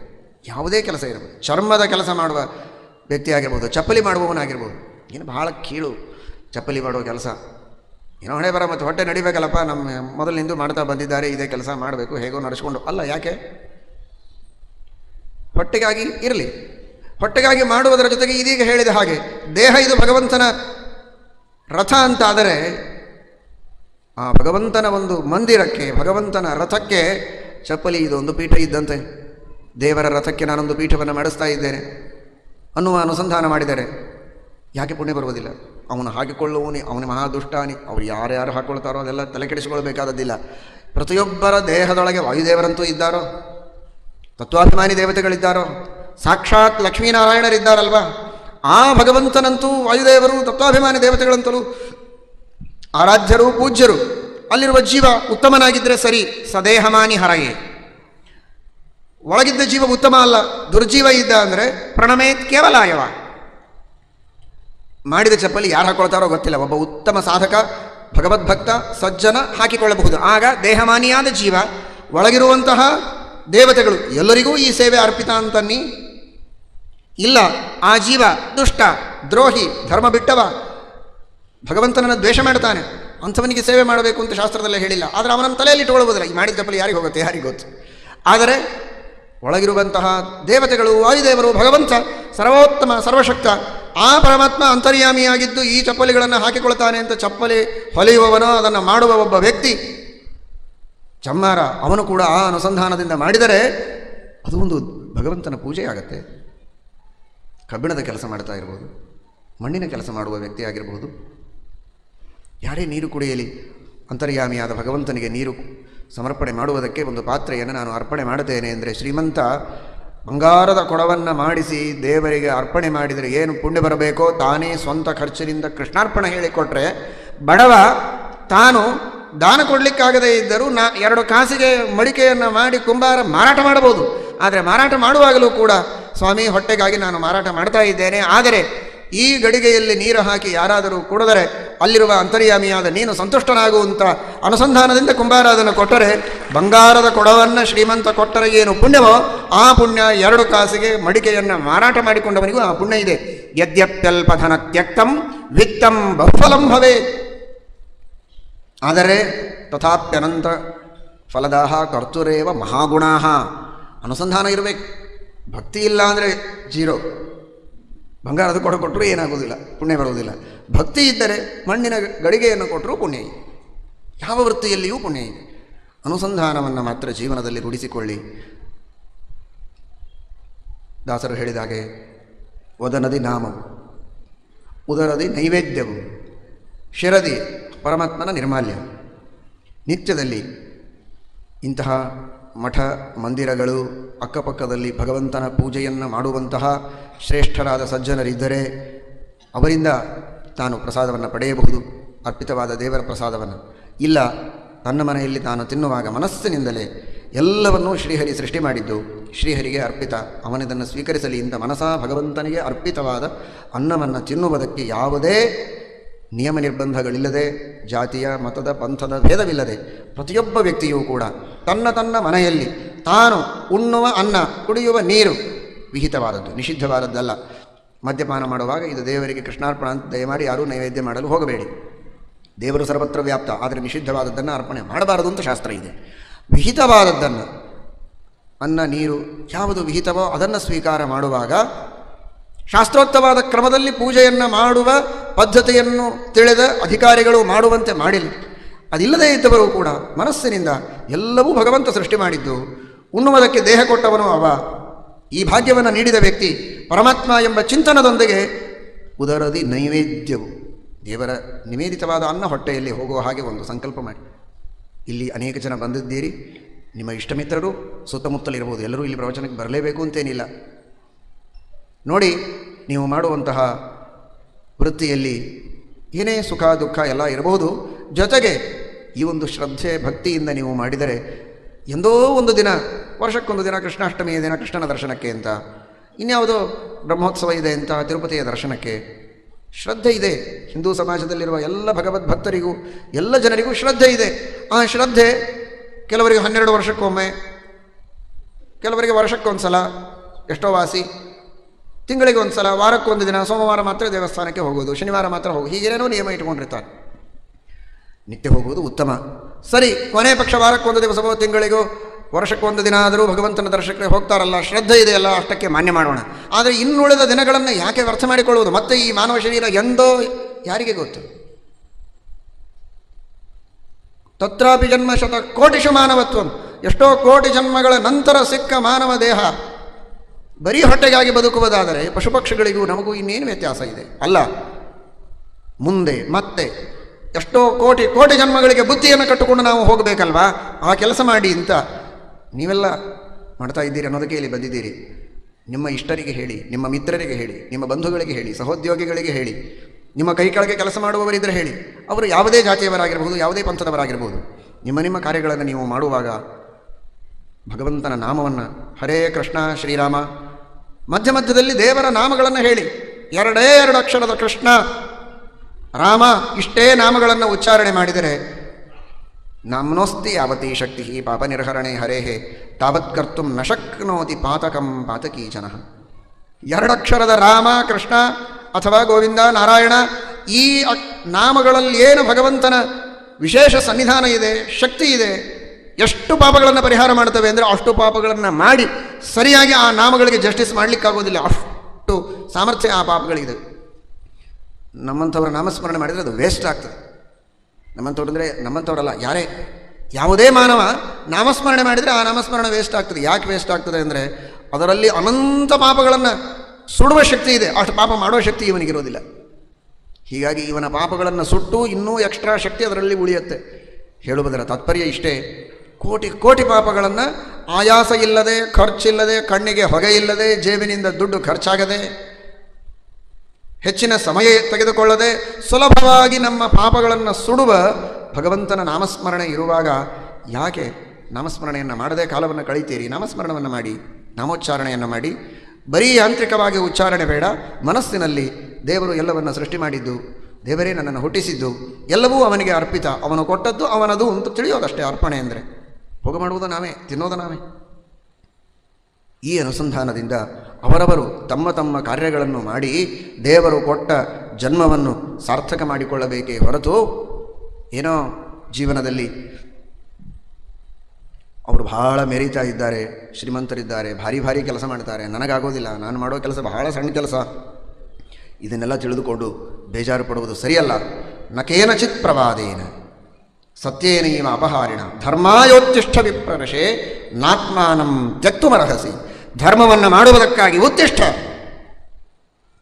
Speaker 1: ಯಾವುದೇ ಕೆಲಸ ಇರ್ಬೋದು. ಚರ್ಮದ ಕೆಲಸ ಮಾಡುವ ವ್ಯಕ್ತಿ ಆಗಿರ್ಬೋದು, ಚಪ್ಪಲಿ ಮಾಡುವವನಾಗಿರ್ಬೋದು ಏನು ಭಾಳ ಕೀಳು ಚಪ್ಪಲಿ ಮಾಡುವ ಕೆಲಸ. ಏನೋ ಹಣೆ ಬರ ಮತ್ತು ಹೊಟ್ಟೆ ನಡಿಬೇಕಲ್ಲಪ್ಪ, ನಮ್ಮ ಮೊದಲಿನಿಂದ ಮಾಡ್ತಾ ಬಂದಿದ್ದಾರೆ, ಇದೇ ಕೆಲಸ ಮಾಡಬೇಕು, ಹೇಗೋ ನಡೆಸ್ಕೊಂಡು. ಅಲ್ಲ, ಯಾಕೆ? ಹೊಟ್ಟೆಗಾಗಿ ಇರಲಿ. ಹೊಟ್ಟೆಗಾಗಿ ಮಾಡುವುದರ ಜೊತೆಗೆ ಇದೀಗ ಹೇಳಿದ ಹಾಗೆ, ದೇಹ ಇದು ಭಗವಂತನ ರಥ ಅಂತಾದರೆ, ಆ ಭಗವಂತನ ಒಂದು ಮಂದಿರಕ್ಕೆ, ಭಗವಂತನ ರಥಕ್ಕೆ ಚಪ್ಪಲಿ ಇದು ಒಂದು ಪೀಠ ಇದ್ದಂತೆ. ದೇವರ ರಥಕ್ಕೆ ನಾನೊಂದು ಪೀಠವನ್ನು ಮಾಡಿಸ್ತಾ ಇದ್ದೇನೆ. ಅನ್ನುವ ಅನುಸಂಧಾನ ಮಾಡಿದರೆ ಯಾಕೆ ಪುಣ್ಯ ಬರುವುದಿಲ್ಲ? ಅವನು ಹಾಕಿಕೊಳ್ಳುವನಿ ಅವನ ಮಹಾದುಷ್ಟಾನಿ, ಅವ್ರು ಯಾರ್ಯಾರು ಹಾಕ್ಕೊಳ್ತಾರೋ ಅದೆಲ್ಲ ತಲೆ ಕೆಡಿಸಿಕೊಳ್ಬೇಕಾದದ್ದಿಲ್ಲ. ಪ್ರತಿಯೊಬ್ಬರ ದೇಹದೊಳಗೆ ವಾಯುದೇವರಂತೂ ಇದ್ದಾರೋ? ತತ್ವಾಭಿಮಾನಿ ದೇವತೆಗಳಿದ್ದಾರೋ? ಸಾಕ್ಷಾತ್ ಲಕ್ಷ್ಮೀನಾರಾಯಣರಿದ್ದಾರಲ್ವಾ? ಆ ಭಗವಂತನಂತೂ ವಾಯುದೇವರು, ತತ್ವಾಭಿಮಾನಿ ದೇವತೆಗಳಂತಲೂ ಆರಾಧ್ಯರು, ಪೂಜ್ಯರು. ಅಲ್ಲಿರುವ ಜೀವ ಉತ್ತಮನಾಗಿದ್ದರೆ ಸರಿ, ಸದೇಹಮಾನಿ ಹರಯೇ. ಒಳಗಿದ್ದ ಜೀವ ಉತ್ತಮ ಅಲ್ಲ, ದುರ್ಜೀವ ಇದ್ದ ಅಂದರೆ ಪ್ರಣಮೇತ್ ಕೇವಲಾಯವ ಮಾಡಿದ ಚಪ್ಪಲಿ ಯಾರು ಹಾಕೊಳ್ತಾರೋ ಗೊತ್ತಿಲ್ಲ, ಒಬ್ಬ ಉತ್ತಮ ಸಾಧಕ ಭಗವದ್ಭಕ್ತ ಸಜ್ಜನ ಹಾಕಿಕೊಳ್ಳಬಹುದು. ಆಗ ದೇಹಮಾನಿಯಾದ ಜೀವ, ಒಳಗಿರುವಂತಹ ದೇವತೆಗಳು ಎಲ್ಲರಿಗೂ ಈ ಸೇವೆ ಅರ್ಪಿತ ಅಂತನ್ನಿ. ಇಲ್ಲ, ಆ ಜೀವ ದುಷ್ಟ, ದ್ರೋಹಿ, ಧರ್ಮ ಬಿಟ್ಟವ, ಭಗವಂತನನ್ನು ದ್ವೇಷ ಮಾಡ್ತಾನೆ. ಅಂಥವನಿಗೆ ಸೇವೆ ಮಾಡಬೇಕು ಅಂತ ಶಾಸ್ತ್ರದಲ್ಲೇ ಹೇಳಿಲ್ಲ. ಆದರೆ ಅವನನ್ನು ತಲೆಯಲ್ಲಿ ಇಟ್ಟುಕೊಳ್ಳುವುದಿಲ್ಲ ಈ ಮಾಡಿದ ಚಪ್ಪಲಿ ಯಾರಿಗೆ ಹೋಗುತ್ತೆ? ಯಾರಿಗೆ ಗೊತ್ತು? ಆದರೆ ಒಳಗಿರುವಂತಹ ದೇವತೆಗಳು, ವಾಯುದೇವರು, ಭಗವಂತ, ಸರ್ವೋತ್ತಮ, ಸರ್ವಶಕ್ತ, ಆ ಪರಮಾತ್ಮ ಅಂತರ್ಯಾಮಿಯಾಗಿದ್ದು ಈ ಚಪ್ಪಲಿಗಳನ್ನು ಹಾಕಿಕೊಳ್ತಾನೆ ಅಂತ ಚಪ್ಪಲಿ ಹೊಲಿಯುವವನೋ ಅದನ್ನು ಮಾಡುವ ಒಬ್ಬ ವ್ಯಕ್ತಿ, ಚಮ್ಮಾರ ಅವನು ಕೂಡ ಆ ಅನುಸಂಧಾನದಿಂದ ಮಾಡಿದರೆ ಅದು ಒಂದು ಭಗವಂತನ ಪೂಜೆ ಆಗತ್ತೆ. ಕಬ್ಬಿಣದ ಕೆಲಸ ಮಾಡ್ತಾ ಇರ್ಬೋದು, ಮಣ್ಣಿನ ಕೆಲಸ ಮಾಡುವ ವ್ಯಕ್ತಿ ಆಗಿರ್ಬೋದು ಯಾರೇ ನೀರು ಕುಡಿಯಲಿ. ಅಂತರ್ಯಾಮಿಯಾದ ಭಗವಂತನಿಗೆ ನೀರು ಸಮರ್ಪಣೆ ಮಾಡುವುದಕ್ಕೆ ಒಂದು ಪಾತ್ರೆಯನ್ನು ನಾನು ಅರ್ಪಣೆ ಮಾಡುತ್ತೇನೆ ಅಂದರೆ ಶ್ರೀಮಂತ ಬಂಗಾರದ ಕೊಡವನ್ನು ಮಾಡಿಸಿ ದೇವರಿಗೆ ಅರ್ಪಣೆ ಮಾಡಿದರೆ ಏನು ಪುಣ್ಯ ಬರಬೇಕೋ ತಾನೇ ಸ್ವಂತ ಖರ್ಚಿನಿಂದ ಕೃಷ್ಣಾರ್ಪಣೆ ಹೇಳಿಕೊಟ್ರೆ ಬಡವ ತಾನು ದಾನ ಕೊಡಲಿಕ್ಕಾಗದೇ ಇದ್ದರೂ ನಾ ಎರಡು ಕಾಸಿಗೆ ಮಡಿಕೆಯನ್ನು ಮಾಡಿ ಕುಂಬಾರ ಮಾರಾಟ ಮಾಡಬಹುದು. ಆದರೆ ಮಾರಾಟ ಮಾಡುವಾಗಲೂ ಕೂಡ ಸ್ವಾಮಿ ಹೊಟ್ಟೆಗಾಗಿ ನಾನು ಮಾರಾಟ ಮಾಡ್ತಾ ಇದ್ದೇನೆ. ಆದರೆ ಈ ಗಡಿಗೆಯಲ್ಲಿ ನೀರು ಹಾಕಿ ಯಾರಾದರೂ ಕುಡಿದರೆ ಅಲ್ಲಿರುವ ಅಂತರ್ಯಾಮಿಯಾದ ನೀನು ಸಂತುಷ್ಟನಾಗುವಂಥ ಅನುಸಂಧಾನದಿಂದ ಕುಂಬಾರ ಅದನ್ನು ಕೊಟ್ಟರೆ ಬಂಗಾರದ ಕೊಡವನ್ನು ಶ್ರೀಮಂತ ಕೊಟ್ಟರೆ ಏನು ಪುಣ್ಯವೋ? ಆ ಪುಣ್ಯ ಎರಡು ಕಾಸಿಗೆ ಮಡಿಕೆಯನ್ನು ಮಾರಾಟ ಮಾಡಿಕೊಂಡವನಿಗೂ ಆ ಪುಣ್ಯ ಇದೆ. ಯದ್ಯಪ್ಯಲ್ಪಧನ ತ್ಯಕ್ತಂ ವಿತ್ತಂ ಬಹುಫಲಂ ಭವೇ. ಆದರೆ ತಥಾಪ್ಯನಂತ ಫಲದಾಹ ಕರ್ತುರೇವ ಮಹಾಗುಣಾಹ. ಅನುಸಂಧಾನ ಇರಬೇಕು. ಭಕ್ತಿ ಇಲ್ಲ ಅಂದರೆ ಜೀರೋ. ಬಂಗಾರದ ಕೊಡ ಕೊಟ್ಟರು ಏನಾಗೋದಿಲ್ಲ, ಪುಣ್ಯ ಬರೋದಿಲ್ಲ. ಭಕ್ತಿ ಇದ್ದರೆ ಮಣ್ಣಿನ ಗಡಿಗೆಯನ್ನು ಕೊಟ್ಟರೂ ಪುಣ್ಯ ಇದೆ. ಯಾವ ವೃತ್ತಿಯಲ್ಲಿಯೂ ಪುಣ್ಯ ಇದೆ. ಅನುಸಂಧಾನವನ್ನು ಮಾತ್ರ ಜೀವನದಲ್ಲಿ ರೂಢಿಸಿಕೊಳ್ಳಿ. ದಾಸರು ಹೇಳಿದಾಗೆ ವದನದಿ ನಾಮವು, ಉದರದಿ ನೈವೇದ್ಯವು, ಶಿರದಿ ಪರಮಾತ್ಮನ ನಿರ್ಮಾಲ್ಯ ನಿತ್ಯದಲ್ಲಿ ಇಂತಹ ಮಠ, ಮಂದಿರಗಳು, ಅಕ್ಕಪಕ್ಕದಲ್ಲಿ ಭಗವಂತನ ಪೂಜೆಯನ್ನು ಮಾಡುವಂತಹ ಶ್ರೇಷ್ಠರಾದ ಸಜ್ಜನರಿದ್ದರೆ ಅವರಿಂದ ತಾನು ಪ್ರಸಾದವನ್ನು ಪಡೆಯಬಹುದು, ಅರ್ಪಿತವಾದ ದೇವರ ಪ್ರಸಾದವನ್ನು. ಇಲ್ಲ, ತನ್ನ ಮನೆಯಲ್ಲಿ ತಾನು ತಿನ್ನುವಾಗ ಮನಸ್ಸಿನಿಂದಲೇ ಎಲ್ಲವನ್ನೂ ಶ್ರೀಹರಿ ಸೃಷ್ಟಿ ಮಾಡಿದ್ದು. ಶ್ರೀಹರಿಗೆ ಅರ್ಪಿತ, ಅವನಿದನ್ನು ಸ್ವೀಕರಿಸಲಿ ಇಂಥ ಮನಸಾ ಭಗವಂತನಿಗೆ ಅರ್ಪಿತವಾದ ಅನ್ನವನ್ನು ತಿನ್ನುವುದಕ್ಕೆ ಯಾವುದೇ ನಿಯಮ ನಿರ್ಬಂಧಗಳಿಲ್ಲದೆ, ಜಾತಿಯ, ಮತದ, ಪಂಥದ ಭೇದವಿಲ್ಲದೆ ಪ್ರತಿಯೊಬ್ಬ ವ್ಯಕ್ತಿಯೂ ಕೂಡ ತನ್ನ ತನ್ನ ಮನೆಯಲ್ಲಿ ತಾನು ಉಣ್ಣುವ ಅನ್ನ, ಕುಡಿಯುವ ನೀರು ವಿಹಿತವಾದದ್ದು, ನಿಷಿದ್ಧವಾದದ್ದಲ್ಲ. ಮದ್ಯಪಾನ ಮಾಡುವಾಗ ಇದು ದೇವರಿಗೆ ಕೃಷ್ಣಾರ್ಪಣ ಅಂತ ದಯಮಾಡಿ ಯಾರೂ ನೈವೇದ್ಯ ಮಾಡಲು ಹೋಗಬೇಡಿ. ದೇವರು ಸರ್ವತ್ರ ವ್ಯಾಪ್ತ, ಆದರೆ ನಿಷಿದ್ಧವಾದದ್ದನ್ನು ಅರ್ಪಣೆ ಮಾಡಬಾರದು ಅಂತ ಶಾಸ್ತ್ರ ಇದೆ. ವಿಹಿತವಾದದ್ದನ್ನು, ಅನ್ನ, ನೀರು ಯಾವುದು ವಿಹಿತವೋ ಅದನ್ನು ಸ್ವೀಕಾರ ಮಾಡುವಾಗ ಶಾಸ್ತ್ರೋಕ್ತವಾದ ಕ್ರಮದಲ್ಲಿ ಪೂಜೆಯನ್ನು ಮಾಡುವ ಪದ್ಧತಿಯನ್ನು ತಿಳಿದ ಅಧಿಕಾರಿಗಳು ಮಾಡುವಂತೆ ಮಾಡಿಲ್ಲ. ಅದಿಲ್ಲದೇ ಇದ್ದವರು ಕೂಡ ಮನಸ್ಸಿನಿಂದ ಎಲ್ಲವೂ ಭಗವಂತ ಸೃಷ್ಟಿ ಮಾಡಿದ್ದು, ಉಣ್ಣುವುದಕ್ಕೆ ದೇಹ ಕೊಟ್ಟವನು ಅವ. ಈ ಭಾಗ್ಯವನ್ನು ನೀಡಿದ ವ್ಯಕ್ತಿ ಪರಮಾತ್ಮ ಎಂಬ ಚಿಂತನದೊಂದಿಗೆ ಉದರದಿ ನೈವೇದ್ಯವು. ದೇವರ ನಿವೇದಿತವಾದ ಅನ್ನ ಹೊಟ್ಟೆಯಲ್ಲಿ ಹೋಗುವ ಹಾಗೆ ಒಂದು ಸಂಕಲ್ಪ ಮಾಡಿ. ಇಲ್ಲಿ ಅನೇಕ ಜನ ಬಂದಿದ್ದೀರಿ. ನಿಮ್ಮ ಇಷ್ಟಮಿತ್ರರು ಸುತ್ತಮುತ್ತಲಿರ್ಬೋದು ಎಲ್ಲರೂ ಇಲ್ಲಿ ಪ್ರವಚನಕ್ಕೆ ಬರಲೇಬೇಕು ಅಂತೇನಿಲ್ಲ. ನೋಡಿ, ನೀವು ಮಾಡುವಂತಹ ವೃತ್ತಿಯಲ್ಲಿ ಏನೇ ಸುಖ ದುಃಖ ಎಲ್ಲ ಇರಬಹುದು. ಜೊತೆಗೆ ಈ ಒಂದು ಶ್ರದ್ಧೆ ಭಕ್ತಿಯಿಂದ ನೀವು ಮಾಡಿದರೆ ಎಂದೋ ಒಂದು ದಿನ, ವರ್ಷಕ್ಕೊಂದು ದಿನ ಕೃಷ್ಣಾಷ್ಟಮಿಯ ದಿನ ಕೃಷ್ಣನ ದರ್ಶನಕ್ಕೆ ಅಂತ, ಇನ್ಯಾವುದೋ ಬ್ರಹ್ಮೋತ್ಸವ ಇದೆ ಅಂತ ತಿರುಪತಿಯ ದರ್ಶನಕ್ಕೆ ಶ್ರದ್ಧೆ ಇದೆ. ಹಿಂದೂ ಸಮಾಜದಲ್ಲಿರುವ ಎಲ್ಲ ಭಗವದ್ ಭಕ್ತರಿಗೂ, ಎಲ್ಲ ಜನರಿಗೂ ಶ್ರದ್ಧೆ ಇದೆ. ಆ ಶ್ರದ್ಧೆ ಕೆಲವರಿಗೆ ಹನ್ನೆರಡು ವರ್ಷಕ್ಕೊಮ್ಮೆ, ಕೆಲವರಿಗೆ ವರ್ಷಕ್ಕೊಂದು ಸಲ ಎಷ್ಟೋ ವಾಸಿ ತಿಂಗಳಿಗೆ ಒಂದು ಸಲ ವಾರಕ್ಕೊಂದು ದಿನ, ಸೋಮವಾರ ಮಾತ್ರ ದೇವಸ್ಥಾನಕ್ಕೆ ಹೋಗೋದು, ಶನಿವಾರ ಮಾತ್ರ ಹೋಗಿ ಹೀಗೇನೇನೋ ನಿಯಮ ಇಟ್ಕೊಂಡಿರ್ತಾರೆ. ನಿತ್ಯ ಹೋಗುವುದು ಉತ್ತಮ. ಸರಿ, ಕೊನೆ ಪಕ್ಷ ವಾರಕ್ಕೊಂದು ದಿವಸವೋ ತಿಂಗಳಿಗೂ ವರ್ಷಕ್ಕೊಂದು ದಿನ ಆದರೂ ಭಗವಂತನ ದರ್ಶನಕ್ಕೆ ಹೋಗ್ತಾರಲ್ಲ, ಶ್ರದ್ಧೆ ಇದೆಯಲ್ಲ, ಅಷ್ಟಕ್ಕೆ ಮಾನ್ಯ ಮಾಡೋಣ. ಆದರೆ ಇನ್ನುಳಿದ ದಿನಗಳನ್ನು ಯಾಕೆ ವ್ಯರ್ಥ ಮಾಡಿಕೊಳ್ಳುವುದು? ಮತ್ತೆ ಈ ಮಾನವ ಶರೀರ ಎಂದೋ ಯಾರಿಗೆ ಗೊತ್ತು? ತತ್ರಾಪಿ ಜನ್ಮ ಶತ ಕೋಟಿಷು ಮಾನವತ್ವಂ. ಎಷ್ಟೋ ಕೋಟಿ ಜನ್ಮಗಳ ನಂತರ ಸಿಕ್ಕ ಮಾನವ ದೇಹ. ಬರೀ ಹೊಟ್ಟೆಗಾಗಿ ಬದುಕುವುದಾದರೆ ಪಶುಪಕ್ಷಿಗಳಿಗೂ ನಮಗೂ ಇನ್ನೇನು ವ್ಯತ್ಯಾಸ ಇದೆ? ಅಲ್ಲ, ಮುಂದೆ, ಮತ್ತೆ. ಎಷ್ಟೋ ಕೋಟಿ ಕೋಟಿ ಜನ್ಮಗಳಿಗೆ ಬುದ್ಧಿಯನ್ನು ಕಟ್ಟಿಕೊಂಡು ನಾವು ಹೋಗಬೇಕಲ್ವಾ? ಆ ಕೆಲಸ ಮಾಡಿ ಅಂತ ನೀವೆಲ್ಲ ಮಾಡ್ತಾ ಇದ್ದೀರಿ ಅನ್ನೋದಕ್ಕೆ ಇಲ್ಲಿ ಬಂದಿದ್ದೀರಿ. ನಿಮ್ಮ ಇಷ್ಟರಿಗೆ ಹೇಳಿ, ನಿಮ್ಮ ಮಿತ್ರರಿಗೆ ಹೇಳಿ, ನಿಮ್ಮ ಬಂಧುಗಳಿಗೆ ಹೇಳಿ, ಸಹೋದ್ಯೋಗಿಗಳಿಗೆ ಹೇಳಿ, ನಿಮ್ಮ ಕೈ ಕೆಳಗೆ ಕೆಲಸ ಮಾಡುವವರಿದ್ದರೆ ಹೇಳಿ, ಅವರು ಯಾವುದೇ ಜಾತಿಯವರಾಗಿರಬಹುದು ಯಾವುದೇ ಪಂಥದವರಾಗಿರ್ಬೋದು, ನಿಮ್ಮ ನಿಮ್ಮ ಕಾರ್ಯಗಳನ್ನು ನೀವು ಮಾಡುವಾಗ ಭಗವಂತನ ನಾಮವನ್ನು ಹರೇ ಕೃಷ್ಣ, ಶ್ರೀರಾಮ, ಮಧ್ಯ ಮಧ್ಯದಲ್ಲಿ ದೇವರ ನಾಮಗಳನ್ನು ಹೇಳಿ, ಎರಡೇ ಎರಡು ಅಕ್ಷರದ ಕೃಷ್ಣ ರಾಮ, ಇಷ್ಟೇ ನಾಮಗಳನ್ನು ಉಚ್ಚಾರಣೆ ಮಾಡಿದರೆ ನಾಮ್ನೋಸ್ತಿ ಯಾವತಿ ಶಕ್ತಿ ಪಾಪ ನಿರ್ಹರಣೆ ಹರೇಹೇ, ತಾವತ್ ಕರ್ತು ನ ಶಕ್ನೋತಿ ಪಾತಕಂ ಪಾತಕೀ ಜನ. ಎರಡಕ್ಷರದ ರಾಮ, ಕೃಷ್ಣ ಅಥವಾ ಗೋವಿಂದ, ನಾರಾಯಣ, ಈ ನಾಮಗಳಲ್ಲಿ ಏನು ಭಗವಂತನ ವಿಶೇಷ ಸನ್ನಿಧಾನ ಇದೆ, ಶಕ್ತಿ ಇದೆ, ಎಷ್ಟು ಪಾಪಗಳನ್ನು ಪರಿಹಾರ ಮಾಡ್ತವೆ ಅಂದರೆ ಅಷ್ಟು ಪಾಪಗಳನ್ನು ಮಾಡಿ ಸರಿಯಾಗಿ ಆ ನಾಮಗಳಿಗೆ ಜಸ್ಟಿಸ್ ಮಾಡಲಿಕ್ಕಾಗೋದಿಲ್ಲ ಅಷ್ಟು ಸಾಮರ್ಥ್ಯ ಆ ಪಾಪಗಳಿದೆ ನಮ್ಮಂಥವ್ರ ನಾಮಸ್ಮರಣೆ ಮಾಡಿದರೆ ಅದು ವೇಸ್ಟ್ ಆಗ್ತದೆ. ನಮ್ಮಂಥವ್ರು ಅಂದರೆ ನಮ್ಮಂಥವ್ರಲ್ಲ, ಯಾರೇ, ಯಾವುದೇ ಮಾನವ ನಾಮಸ್ಮರಣೆ ಮಾಡಿದರೆ ಆ ನಾಮಸ್ಮರಣೆ ವೇಸ್ಟ್ ಆಗ್ತದೆ. ಯಾಕೆ ವೇಸ್ಟ್ ಆಗ್ತದೆ ಅಂದರೆ ಅದರಲ್ಲಿ ಅನಂತ ಪಾಪಗಳನ್ನು ಸುಡುವ ಶಕ್ತಿ ಇದೆ. ಅಷ್ಟು ಪಾಪ ಮಾಡುವ ಶಕ್ತಿ ಇವನಿಗಿರೋದಿಲ್ಲ. ಹೀಗಾಗಿ ಇವನ ಪಾಪಗಳನ್ನು ಸುಟ್ಟು ಇನ್ನೂ ಎಕ್ಸ್ಟ್ರಾ ಶಕ್ತಿ ಅದರಲ್ಲಿ ಉಳಿಯುತ್ತೆ. ಹೇಳುವುದರ ತಾತ್ಪರ್ಯ ಇಷ್ಟೇ. ಕೋಟಿ ಕೋಟಿ ಪಾಪಗಳನ್ನು ಆಯಾಸ ಇಲ್ಲದೆ, ಖರ್ಚಿಲ್ಲದೆ, ಕಣ್ಣಿಗೆ ಹೊಗೆ ಇಲ್ಲದೆ, ಜೇಬಿನಿಂದ ದುಡ್ಡು ಖರ್ಚಾಗದೆ ಹೆಚ್ಚಿನ ಸಮಯ ತೆಗೆದುಕೊಳ್ಳದೆ ಸುಲಭವಾಗಿ ನಮ್ಮ ಪಾಪಗಳನ್ನು ಸುಡುವ ಭಗವಂತನ ನಾಮಸ್ಮರಣೆ ಇರುವಾಗ ಯಾಕೆ ನಾಮಸ್ಮರಣೆಯನ್ನು ಮಾಡದೆ ಕಾಲವನ್ನು ಕಳೀತೀರಿ? ನಾಮಸ್ಮರಣವನ್ನು ಮಾಡಿ, ನಾಮೋಚ್ಚಾರಣೆಯನ್ನು ಮಾಡಿ. ಬರೀ ಯಾಂತ್ರಿಕವಾಗಿ ಉಚ್ಚಾರಣೆ ಬೇಡ, ಮನಸ್ಸಿನಲ್ಲಿ ದೇವರು ಎಲ್ಲವನ್ನು ಸೃಷ್ಟಿ ಮಾಡಿದ್ದು, ದೇವರೇ ನನ್ನನ್ನು ಹುಟ್ಟಿಸಿದ್ದು, ಎಲ್ಲವೂ ಅವನಿಗೆ ಅರ್ಪಿತ. ಅವನು ಕೊಟ್ಟದ್ದು ಅವನದು ಅಂತ ತಿಳಿಯೋದಷ್ಟೇ ಅರ್ಪಣೆ ಅಂದರೆ. ಹೋಗ ಮಾಡುವುದು ನಾವೇ, ತಿನ್ನೋದು ನಾವೇ. ಈ ಅನುಸಂಧಾನದಿಂದ ಅವರವರು ತಮ್ಮ ತಮ್ಮ ಕಾರ್ಯಗಳನ್ನು ಮಾಡಿ ದೇವರು ಕೊಟ್ಟ ಜನ್ಮವನ್ನು ಸಾರ್ಥಕ ಮಾಡಿಕೊಳ್ಳಬೇಕೇ ಹೊರತು ಏನೋ ಜೀವನದಲ್ಲಿ ಅವರು ಬಹಳ ಮೆರೀತಾ ಇದ್ದಾರೆ, ಶ್ರೀಮಂತರಿದ್ದಾರೆ, ಭಾರಿ ಭಾರಿ ಕೆಲಸ ಮಾಡ್ತಾರೆ. ನನಗಾಗೋದಿಲ್ಲ, ನಾನು ಮಾಡೋ ಕೆಲಸ ಬಹಳ ಸಣ್ಣ ಕೆಲಸ. ಇದನ್ನೆಲ್ಲ ತಿಳಿದುಕೊಂಡು ಬೇಜಾರು ಪಡುವುದು ಸರಿಯಲ್ಲ. ನಕೇನಚಿತ್ ಪ್ರವಾದೇನ. ಸತ್ಯೇನೈವ ಅಪಹಾರಿಣ. ಧರ್ಮಾಯೋತ್ತಿಷ್ಠ ವಿಪ್ರರಶೆ ನಾತ್ಮಾನಂ ತ್ಯಕ್ತುಮರ್ಹಸಿ. ಧರ್ಮವನ್ನು ಮಾಡುವುದಕ್ಕಾಗಿ ಉತ್ತಿಷ್ಠ.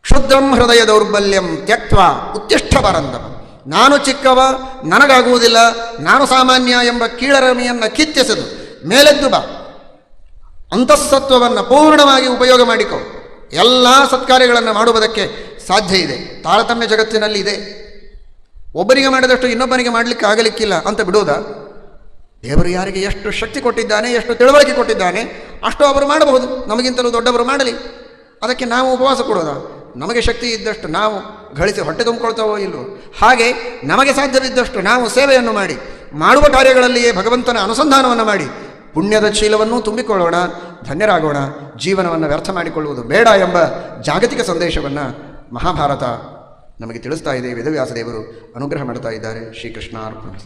Speaker 1: ಕ್ಷುದ್ರಂ ಹೃದಯ ದೌರ್ಬಲ್ಯಂ ತ್ಯಕ್ವ ಉತ್ತಿಷ್ಠ ಬರಂದವ ನಾನು ಚಿಕ್ಕವ, ನನಗಾಗುವುದಿಲ್ಲ, ನಾನು ಸಾಮಾನ್ಯ ಎಂಬ ಕೀಳರಮೆಯನ್ನು ಕಿತ್ತೆಸೆದು ಮೇಲೆದ್ದು ಬಾ. ಅಂತಃಸತ್ವವನ್ನು ಪೂರ್ಣವಾಗಿ ಉಪಯೋಗ ಮಾಡಿಕೊ. ಎಲ್ಲ ಸತ್ಕಾರ್ಯಗಳನ್ನು ಮಾಡುವುದಕ್ಕೆ ಸಾಧ್ಯ ಇದೆ. ತಾರತಮ್ಯ ಜಗತ್ತಿನಲ್ಲಿ ಇದೆ. ಒಬ್ಬರಿಗೆ ಮಾಡಿದಷ್ಟು ಇನ್ನೊಬ್ಬನಿಗೆ ಮಾಡಲಿಕ್ಕೆ ಆಗಲಿಕ್ಕಿಲ್ಲ ಅಂತ ಬಿಡೋದಾ? ದೇವರು ಯಾರಿಗೆ ಎಷ್ಟು ಶಕ್ತಿ ಕೊಟ್ಟಿದ್ದಾನೆ, ಎಷ್ಟು ತಿಳುವಳಿಕೆ ಕೊಟ್ಟಿದ್ದಾನೆ, ಅಷ್ಟು ಅವರು ಮಾಡಬಹುದು. ನಮಗಿಂತಲೂ ದೊಡ್ಡವರು ಮಾಡಲಿ. ಅದಕ್ಕೆ ನಾವು ಉಪವಾಸ ಕೊಡೋದ? ನಮಗೆ ಶಕ್ತಿ ಇದ್ದಷ್ಟು ನಾವು ಗಳಿಸಿ ಹೊಟ್ಟೆ ತುಂಬಿಕೊಳ್ತಾವೋ ಇಲ್ಲೋ ಹಾಗೆ ನಮಗೆ ಸಾಧ್ಯವಿದ್ದಷ್ಟು ನಾವು ಸೇವೆಯನ್ನು ಮಾಡಿ, ಮಾಡುವ ಕಾರ್ಯಗಳಲ್ಲಿಯೇ ಭಗವಂತನ ಅನುಸಂಧಾನವನ್ನು ಮಾಡಿ, ಪುಣ್ಯದ ಚೀಲವನ್ನು ತುಂಬಿಕೊಳ್ಳೋಣ, ಧನ್ಯರಾಗೋಣ, ಜೀವನವನ್ನು ವ್ಯರ್ಥ ಮಾಡಿಕೊಳ್ಳುವುದು ಬೇಡ ಎಂಬ ಜಾಗತಿಕ ಸಂದೇಶವನ್ನು ಮಹಾಭಾರತ ನಮಗೆ ತಿಳಿಸ್ತಾ ಇದೆ. ವೇದವ್ಯಾಸದೇವರು ಅನುಗ್ರಹ ಮಾಡ್ತಾ ಇದ್ದಾರೆ. ಶ್ರೀಕೃಷ್ಣ ಅರ್ಪಣ